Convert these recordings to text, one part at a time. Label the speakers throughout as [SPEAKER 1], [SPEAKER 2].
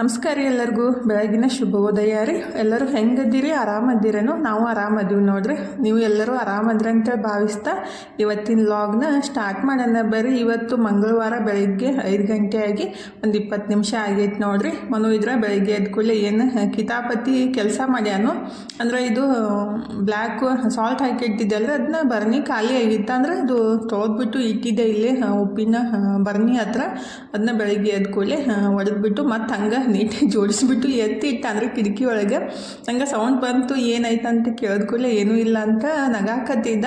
[SPEAKER 1] ನಮಸ್ಕಾರ ಎಲ್ಲರಿಗೂ. ಬೆಳಗಿನ ಶುಭೋದಯ ರೀ. ಎಲ್ಲರೂ ಹೆಂಗದ್ದೀರಿ? ಆರಾಮದ್ದೀರೇನು? ನಾವು ಆರಾಮದೀವಿ ನೋಡ್ರಿ. ನೀವು ಎಲ್ಲರೂ ಆರಾಮದ್ರಿ ಅಂತ ಭಾವಿಸ್ತಾ ಇವತ್ತಿನ ಲಾಗ್ನ ಸ್ಟಾರ್ಟ್ ಮಾಡೋಣ ಬರ್ರಿ. ಇವತ್ತು ಮಂಗಳವಾರ ಬೆಳಗ್ಗೆ ಐದು ಗಂಟೆ ಆಗಿ ಒಂದು ಇಪ್ಪತ್ತು ನಿಮಿಷ ಆಗೈತೆ ನೋಡ್ರಿ. ಮನು ಇದ್ರೆ ಬೆಳಗ್ಗೆ ಎದ್ದ ಕೂಡಲೇ ಏನು ಕಿತಾಪತಿ ಕೆಲಸ ಮಾಡ್ಯಾನು? ಅಂದ್ರೆ ಇದು ಬ್ಲ್ಯಾಕ್ ಸಾಲ್ಟ್ ಹಾಕಿ ಅದನ್ನ ಬರ್ನಿ ಖಾಲಿ ಆಗಿತ್ತು ಅಂದರೆ ಅದು ತೊಳೆದ್ಬಿಟ್ಟು ಇಟ್ಟಿದ್ದೆ ಇಲ್ಲಿ ಉಪ್ಪಿನ ಬರ್ನಿ ಹತ್ರ. ಅದನ್ನ ಬೆಳಗ್ಗೆ ಎದ್ದ ಕೂಡಲೇ ಒಡೆದ್ಬಿಟ್ಟು ಮತ್ತು ಹಂಗೆ ನೀಟಾಗಿ ಜೋಡಿಸಿಬಿಟ್ಟು ಎತ್ತಿ ಇಟ್ಟ ಅಂದರೆ ಕಿಟಕಿ ಒಳಗೆ. ನಂಗೆ ಸೌಂಡ್ ಬಂತು, ಏನಾಯ್ತು ಅಂತ ಕೇಳಿದ ಕೂಡಲೇ ಏನೂ ಇಲ್ಲ ಅಂತ ನಗಾಕತ್ತಿದ್ದ.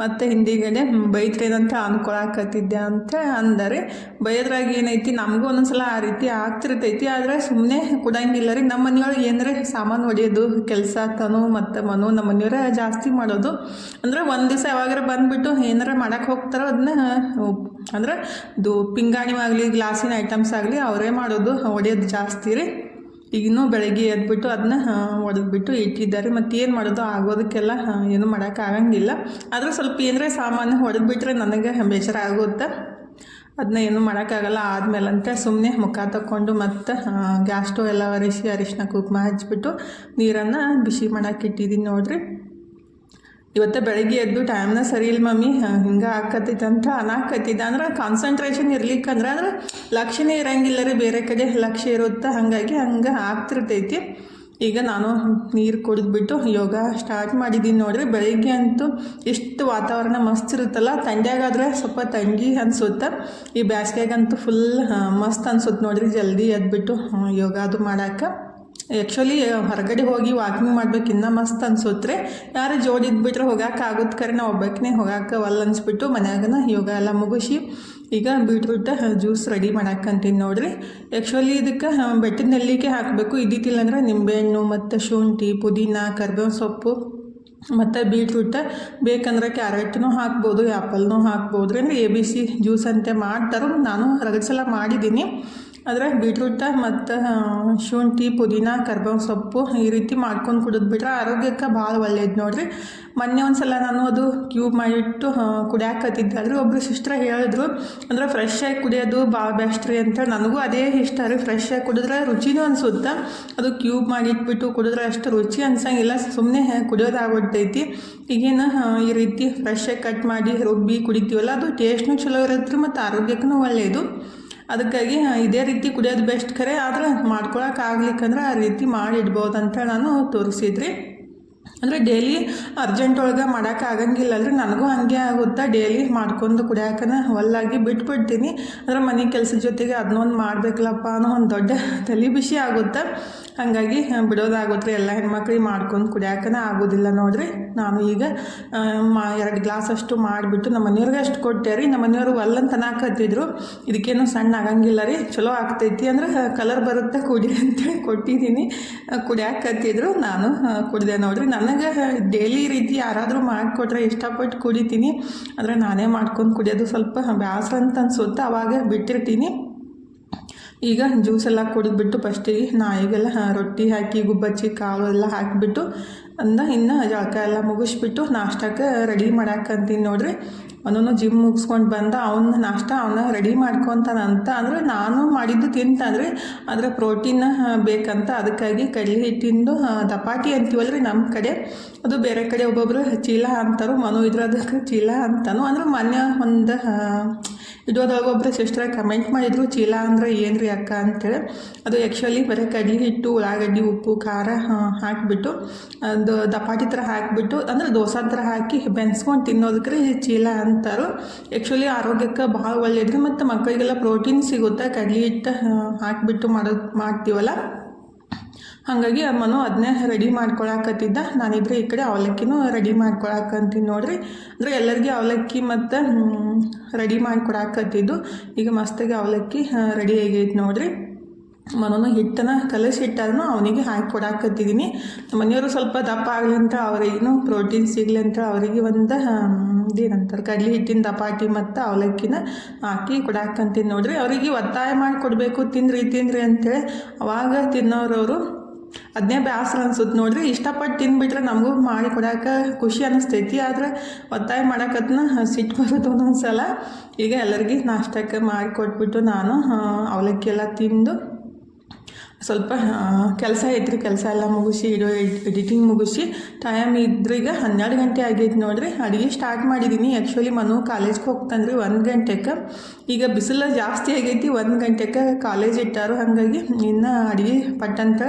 [SPEAKER 1] ಮತ್ತು ಹಿಂದಿಗಡೆ ಬೈತ್ರೇನಂತ ಅನ್ಕೊಳಕತ್ತಿದ್ದೆ ಅಂತ ಅಂದರೆ ಬೈದ್ರಾಗ ಏನೈತಿ, ನಮಗೂ ಒಂದೊಂದ್ಸಲ ಆ ರೀತಿ ಆಗ್ತಿರ್ತೈತಿ. ಆದರೆ ಸುಮ್ಮನೆ ಕೊಡಂಗಿಲ್ಲ ರೀ. ನಮ್ಮ ಮನೆಯೊಳಗೆ ಏನಾರೆ ಸಾಮಾನು ಹೊಡೆಯೋದು, ಕೆಲಸ, ತನು ಮತ್ತು ಮನು ನಮ್ಮ ಮನೆಯವರ ಜಾಸ್ತಿ ಮಾಡೋದು. ಅಂದ್ರೆ ಒಂದು ದಿವಸ ಯಾವಾಗಾರ ಬಂದುಬಿಟ್ಟು ಏನಾರ ಮಾಡಕ್ಕೆ ಹೋಗ್ತಾರೋ ಅದನ್ನ ಅಂದ್ರೆ ಪಿಂಗಾಣಿ ಆಗಲಿ ಗ್ಲಾಸಿನ ಐಟಮ್ಸ್ ಆಗಲಿ, ಅವರೇ ಮಾಡೋದು, ಹೊಡೆಯೋದು ಜಾಸ್ತಿ. ರೀ ಈಗಿನ್ನೂ ಬೆಳಗ್ಗೆ ಎದ್ಬಿಟ್ಟು ಅದನ್ನ ಒಡೆದ್ಬಿಟ್ಟು ಇಟ್ಟಿದ್ದಾರೆ. ಮತ್ತು ಏನು ಮಾಡೋದು ಆಗೋದಕ್ಕೆಲ್ಲ ಏನು ಮಾಡೋಕ್ಕಾಗಂಗಿಲ್ಲ ಆದರೂ ಸ್ವಲ್ಪ ಏನರೇ ಸಾಮಾನು ಹೊಡೆದ್ಬಿಟ್ರೆ ನನಗೆ ಬೇಜಾರಾಗುತ್ತೆ ಆಗುತ್ತೆ. ಅದನ್ನ ಏನು ಮಾಡೋಕ್ಕಾಗಲ್ಲ ಆದಮೇಲಂತೆ ಸುಮ್ಮನೆ ಮುಖ ತಕ್ಕೊಂಡು ಮತ್ತು ಗ್ಯಾಸ್ ಸ್ಟವ್ ಎಲ್ಲ ಒರೆಸಿ ಅರಿಶಿನ ಕುಂಕುಮ ಹಚ್ಚಿಬಿಟ್ಟು ನೀರನ್ನು ಬಿಸಿ ಮಾಡೋಕ್ಕಿಟ್ಟಿದ್ದೀನಿ ಇಟ್ಟಿದ್ದೀನಿ ನೋಡ್ರಿ. ಇವತ್ತು ಬೆಳಗ್ಗೆ ಎದ್ದು ಟೈಮ್ನ ಸರಿ ಇಲ್ಲ ಮಮ್ಮಿ. ಹಿಂಗೆ ಆಕತ್ತೈತೆ ಅಂತ ಅನ್ನಾಕತ್ತಿದ್ದ ಅಂದ್ರೆ ಕಾನ್ಸಂಟ್ರೇಷನ್ ಇರ್ಲಿಕ್ಕಂದ್ರೆ ಅಂದ್ರೆ ಲಕ್ಷ್ಯನೇ ಇರಂಗಿಲ್ಲ ರೀ ಬೇರೆ ಕಡೆ. ಲಕ್ಷ್ಯ ಇರುತ್ತೆ, ಹಾಗಾಗಿ ಹಂಗೆ ಆಗ್ತಿರ್ತೈತಿ. ಈಗ ನಾನು ನೀರು ಕುಡಿದ್ಬಿಟ್ಟು ಯೋಗ ಸ್ಟಾರ್ಟ್ ಮಾಡಿದ್ದೀನಿ ನೋಡ್ರಿ. ಬೆಳಿಗ್ಗೆ ಅಂತೂ ಇಷ್ಟು ವಾತಾವರಣ ಮಸ್ತ್ ಇರುತ್ತಲ್ಲ ಥಂಡ್ಯಾಗಾದ್ರೆ ಸ್ವಲ್ಪ ತಂಗಿ ಅನ್ಸುತ್ತೆ. ಈ ಬ್ಯಾಸ್ಗೆಗಂತೂ ಫುಲ್ ಮಸ್ತ್ ಅನ್ಸುತ್ತೆ ನೋಡ್ರಿ. ಜಲ್ದಿ ಎದ್ಬಿಟ್ಟು ಯೋಗ ಅದು ಮಾಡಕ್ಕೆ ಆ್ಯಕ್ಚುಲಿ ಹೊರಗಡೆ ಹೋಗಿ ವಾಕಿಂಗ್ ಮಾಡ್ಬೇಕು ಇನ್ನೂ ಮಸ್ತ್ ಅನ್ಸುತ್ತೆ ಯಾರು ಜೋಡಿ ಇದ್ಬಿಟ್ರೆ ಆಗುತ್ತೆ ಕರೆ, ನಾವು ಒಬ್ಬಕ್ಕೇ ಹೋಗಕ್ಕೆ ಒಲ್ಲ ಅನ್ಸ್ಬಿಟ್ಟು ಮನ್ಯಾಗನ ಯೋಗ ಎಲ್ಲ ಮುಗಿಸಿ ಈಗ ಬೀಟ್ರೂಟ್ ಜ್ಯೂಸ್ ರೆಡಿ ಮಾಡಕ್ಕಂತೀನಿ ನೋಡ್ರಿ. ಆ್ಯಕ್ಚುಲಿ ಇದಕ್ಕೆ ಬೆಟ್ಟದ ನೆಲ್ಲಿಗೆ ಹಾಕಬೇಕು. ಇದ್ದಿತ್ತಿಲ್ಲ ಅಂದ್ರೆ ನಿಂಬೆಹಣ್ಣು ಮತ್ತು ಶುಂಠಿ, ಪುದೀನ ಕರ್ಬೇವಿನ ಸೊಪ್ಪು, ಮತ್ತು ಬೀಟ್ರೂಟ್ ಬೇಕಂದ್ರೆ ಕ್ಯಾರೆಟ್ನೂ ಹಾಕ್ಬೋದು ಆ್ಯಪಲ್ನೂ ಹಾಕ್ಬೋದು ಅಂದರೆ ಎ ಬಿ ಸಿ ಜ್ಯೂಸ್ ಅಂತೆ ಮಾಡ್ತಾರೆ, ನಾನು ರಗಡ್ ಸಲ ಮಾಡಿದ್ದೀನಿ. ಆದರೆ ಬೀಟ್ರೂಟ, ಮತ್ತು ಶುಂಠಿ, ಪುದೀನ, ಕರ್ಬೇವಿನ ಸೊಪ್ಪು ಈ ರೀತಿ ಮಾಡ್ಕೊಂಡು ಕುಡಿದ್ಬಿಟ್ರೆ ಆರೋಗ್ಯಕ್ಕೆ ಭಾಳ ಒಳ್ಳೇದು ನೋಡಿರಿ. ಮೊನ್ನೆ ಒಂದು ಸಲ ನಾನು ಅದು ಕ್ಯೂಬ್ ಮಾಡಿಟ್ಟು ಕುಡಿಯಾಕತ್ತಿದ್ದೆ. ಆದರೆ ಒಬ್ಬರು ಸಿಸ್ಟ್ರ ಹೇಳಿದ್ರು, ಅಂದ್ರೆ ಫ್ರೆಶ್ ಆಗಿ ಕುಡಿಯೋದು ಭಾಳ ಬೆಸ್ಟ್ ರೀ ಅಂತ. ನನಗೂ ಅದೇ ಇಷ್ಟ ರೀ ಫ್ರೆಶ್ ಆಗಿ ಕುಡಿದ್ರೆ ರುಚಿನೂ ಅನಿಸುತ್ತೆ. ಅದು ಕ್ಯೂಬ್ ಮಾಡಿಟ್ಬಿಟ್ಟು ಕುಡಿದ್ರೆ ಅಷ್ಟು ರುಚಿ ಅನ್ಸಂಗಿಲ್ಲ ಸುಮ್ಮನೆ ಕುಡಿಯೋದಾಗ್ಬಿಡ್ತೈತಿ ಈಗೇನು ಈ ರೀತಿ ಫ್ರೆಶ್ ಆಗಿ ಕಟ್ ಮಾಡಿ ರುಬ್ಬಿ ಕುಡಿತೀವಲ್ಲ, ಅದು ಟೇಸ್ಟ್ನೂ ಚಲೋ ಇರುತ್ತೆ ಮತ್ತು ಆರೋಗ್ಯಕ್ಕೂ ಒಳ್ಳೆಯದು ಅದಕ್ಕಾಗಿ ಇದೇ ರೀತಿ ಕುಡಿಯೋದು ಬೆಸ್ಟ್ ಖರೆ. ಆದರೆ ಮಾಡ್ಕೊಳಕ್ಕೆ ಆಗ್ಲಿಕ್ಕಂದ್ರೆ ಆ ರೀತಿ ಮಾಡಿ ಇಡ್ಬೋದು ಅಂತ ನಾನು ತೋರಿಸಿದ್ರಿ. ಅಂದರೆ ಡೈಲಿ ಅರ್ಜೆಂಟ್ ಒಳಗೆ ಮಾಡೋಕೆ ಆಗಂಗಿಲ್ಲ ಅಲ್ರಿ ನನಗೂ ಹಾಗೆ ಆಗುತ್ತೆ. ಡೈಲಿ ಮಾಡ್ಕೊಂಡು ಕುಡಿಯಾಕನ ಹೊಲ್ಲಾಗಿ ಬಿಟ್ಬಿಡ್ತೀನಿ. ಅಂದರೆ ಮನೆ ಕೆಲಸದ ಜೊತೆಗೆ ಅದನ್ನೊಂದು ಮಾಡಬೇಕಲ್ಲಪ್ಪ ಅನ್ನೋ ಒಂದು ದೊಡ್ಡ ತಲೆ ಬಿಸಿ ಆಗುತ್ತೆ. ಹಾಗಾಗಿ ಬಿಡೋದಾಗುತ್ತೆ ಎಲ್ಲ ಹೆಣ್ಮಕ್ಳಿಗೆ ಮಾಡ್ಕೊಂಡು ಕುಡಿಯಾಕನ ಆಗೋದಿಲ್ಲ ನೋಡಿರಿ. ನಾನು ಈಗ ಮಾ, ಎರಡು ಗ್ಲಾಸ್ ಅಷ್ಟು ಮಾಡಿಬಿಟ್ಟು ನಮ್ಮ ಮನೆಯವ್ರಿಗೆ ಅಷ್ಟು ಕೊಟ್ಟೆ ರೀ. ನಮ್ಮ ಮನೆಯವ್ರು ಒಲ್ಲಂತ ಅನ್ನಕತ್ತಿದ್ರು ಇದಕ್ಕೇನು ಸಣ್ಣ ಆಗಂಗಿಲ್ಲ ರೀ. ಚಲೋ ಆಗ್ತೈತಿ ಅಂದ್ರೆ ಕಲರ್ ಬರುತ್ತೆ, ಕುಡಿ ಅಂತೇಳಿ ಕೊಟ್ಟಿದ್ದೀನಿ ಕುಡಿಯಾಕತ್ತಿದ್ರು ನಾನು ಕುಡಿದೆ ನೋಡ್ರಿ. ನನಗೆ ಡೈಲಿ ರೀತಿ ಯಾರಾದರೂ ಮಾಡಿಕೊಟ್ರೆ ಇಷ್ಟಪಟ್ಟು ಕುಡಿತೀನಿ. ಆದರೆ ನಾನೇ ಮಾಡ್ಕೊಂಡು ಕುಡಿಯೋದು ಸ್ವಲ್ಪ ಬೇಸರ ಅಂತ ಅನ್ಸುತ್ತೆ, ಅವಾಗ ಬಿಟ್ಟಿರ್ತೀನಿ. ಈಗ ಜ್ಯೂಸ್ ಎಲ್ಲ ಕುಡಿದ್ಬಿಟ್ಟು ಫಸ್ಟಿಗೆ ನಾಯಿಗೆಲ್ಲ ರೊಟ್ಟಿ ಹಾಕಿ, ಗುಬ್ಬಚ್ಚಿ, ಕಾಳು ಎಲ್ಲ ಹಾಕಿಬಿಟ್ಟು, ಅಂದ, ಇನ್ನು ಜಳಕ ಎಲ್ಲ ಮುಗಿಸ್ಬಿಟ್ಟು ನಾಷ್ಟಕ್ಕೆ ರೆಡಿ ಮಾಡಾಕಂತೀನಿ ನೋಡ್ರಿ. ಅವನು ಜಿಮ್ ಮುಗಿಸ್ಕೊಂಡು ಬಂದ, ಅವನ ನಾಷ್ಟ ಅವನ ರೆಡಿ ಮಾಡ್ಕೊತಾನಂತ ಅಂದರೆ ನಾನು ಮಾಡಿದ್ದು ತಿಂತಂದರೆ ಅದರ ಪ್ರೋಟೀನ್ ಬೇಕಂತ. ಅದಕ್ಕಾಗಿ ಕಡಲೆ ಹಿಟ್ಟಿಂದು ದಪಾಟಿ ಅಂತೀವಲ್ಲ ನಮ್ಮ ಕಡೆ. ಅದು ಬೇರೆ ಕಡೆ ಒಬ್ಬೊಬ್ಬರು ಚೀಲ ಅಂತಾರು, ಮನು ಇದ್ರ ಅದಕ್ಕೆ ಚೀಲ ಅಂತಾನು. ಅಂದ್ರೆ ಮೊನ್ನೆ ಒಂದು ವಿಡಿಯೋದಾಗ ಒಬ್ಬರು ಸಿಸ್ಟರ್ ಕಮೆಂಟ್ ಮಾಡಿದ್ರು, ಚೀಲ ಅಂದ್ರೆ ಏನು ರೀ ಅಕ್ಕ? ಅಂತೇಳಿ, ಅದು ಆ್ಯಕ್ಚುಲಿ ಬರೀ ಕಡ್ಲಿ ಹಿಟ್ಟು, ಉಳ್ಳಾಗಡ್ಡಿ, ಉಪ್ಪು, ಖಾರ ಹಾಕಿಬಿಟ್ಟು, ಅದು ದಪಾಟಿ ಥರ ಹಾಕಿಬಿಟ್ಟು, ಅಂದ್ರೆ ದೋಸೆ ಥರ ಹಾಕಿ ಬೆನ್ಸ್ಕೊಂಡು ತಿನ್ನೋದಕ್ಕೆ ರೀ ಚೀಲ ಅಂತಾರು. ಆ್ಯಕ್ಚುಲಿ ಆರೋಗ್ಯಕ್ಕೆ ಭಾಳ ಒಳ್ಳೆಯದ್ರಿ ಮತ್ತು ಮಕ್ಕಳಿಗೆಲ್ಲ ಪ್ರೋಟೀನ್ ಸಿಗುತ್ತೆ, ಕಡ್ಲಿ ಹಿಟ್ಟು ಹಾಕಿಬಿಟ್ಟು ಮಾಡೋದು ಮಾಡ್ತೀವಲ್ಲ? ಹಾಗಾಗಿ ಅಮ್ಮನು ಅದನ್ನೇ ರೆಡಿ ಮಾಡ್ಕೊಳಕತ್ತಿದ್ದ. ನಾನಿದ್ರೆ ಈ ಕಡೆ ಅವಲಕ್ಕಿನೂ ರೆಡಿ ಮಾಡ್ಕೊಳಕಂತೀನಿ ನೋಡ್ರಿ. ಅಂದರೆ ಎಲ್ಲರಿಗೆ ಅವಲಕ್ಕಿ ಮತ್ತು ರೆಡಿ ಮಾಡ್ಕೊಡಕತ್ತಿದ್ದು ಈಗ ಮಸ್ತಾಗಿ ಅವಲಕ್ಕಿ ರೆಡಿ ಆಗೈತೆ ನೋಡ್ರಿ. ಮನೋನು ಹಿಟ್ಟನ ಕಲಸಿ ಹಿಟ್ಟಾದ್ರೂ ಅವನಿಗೆ ಹಾಕಿ ಕೊಡಾಕತ್ತಿದ್ದೀನಿ ಮನೆಯವರು ಸ್ವಲ್ಪ ದಪ್ಪ ಆಗಲಿ ಅಂತ ಅವರಿಗೂ ಪ್ರೋಟೀನ್ ಸಿಗಲಿ ಅಂತ ಅವರಿಗೆ ಒಂದು ಇದೇನಂತಾರೆ, ಕಡಲೆ ಹಿಟ್ಟಿನ ದಪಾಟಿ ಮತ್ತು ಅವಲಕ್ಕಿನ ಹಾಕಿ ಕೊಡಾಕಂತೀನಿ ನೋಡ್ರಿ. ಅವರಿಗೆ ಒತ್ತಾಯ ಮಾಡಿ ಕೊಡಬೇಕು ತಿನ್ನಿರಿ ತಿನ್ನಿರಿ ಅಂತೇಳಿ ಅವಾಗ ತಿನ್ನೋರವರು ಅದನ್ನೇ ಬೇಸರ ಅನ್ಸುತ್ತೆ ನೋಡ್ರಿ. ಇಷ್ಟಪಟ್ಟು ತಿನ್ಬಿಟ್ರೆ ನಮಗೂ ಮಾಡಿ ಕೊಡಕ್ಕೆ ಖುಷಿ ಅನ್ನಿಸ್ತೈತಿ ಆದ್ರೆ ಒತ್ತಾಯ ಮಾಡಕತ್ನ ಸಿಟ್ಟು ಬರುತ್ತೆ ಒಂದೊಂದು ಸಲ ಈಗ ಎಲ್ಲರಿಗೆ ನಾಷ್ಟಕ್ಕೆ ಮಾಡಿ ಕೊಟ್ಬಿಟ್ಟು ನಾನು ಅವಲಕ್ಕಿ ಎಲ್ಲ ತಿಂದು ಸ್ವಲ್ಪ ಕೆಲಸ ಐತ್ರಿ, ಕೆಲಸ ಎಲ್ಲ ಮುಗಿಸಿ ವಿಡಿಯೋ ಎಡಿಟಿಂಗ್ ಮುಗಿಸಿ ಟೈಮ್ ಇದ್ರೀಗ ಹನ್ನೆರಡು ಗಂಟೆ ಆಗೈತೆ ನೋಡ್ರಿ. ಅಡುಗೆ ಸ್ಟಾರ್ಟ್ ಮಾಡಿದ್ದೀನಿ ಆ್ಯಕ್ಚುಲಿ ಮನು ಕಾಲೇಜ್ಗೆ ಹೋಗ್ತಾನ್ರಿ ಒಂದು ಗಂಟೆಗೆ ಈಗ ಬಿಸಿಲು ಜಾಸ್ತಿ ಆಗೈತಿ, ಒಂದು ಗಂಟೆಗೆ ಕಾಲೇಜ್ ಇಟ್ಟಾರು. ಹಾಗಾಗಿ ಇನ್ನು ಅಡುಗೆ ಪಟ್ಟಂತ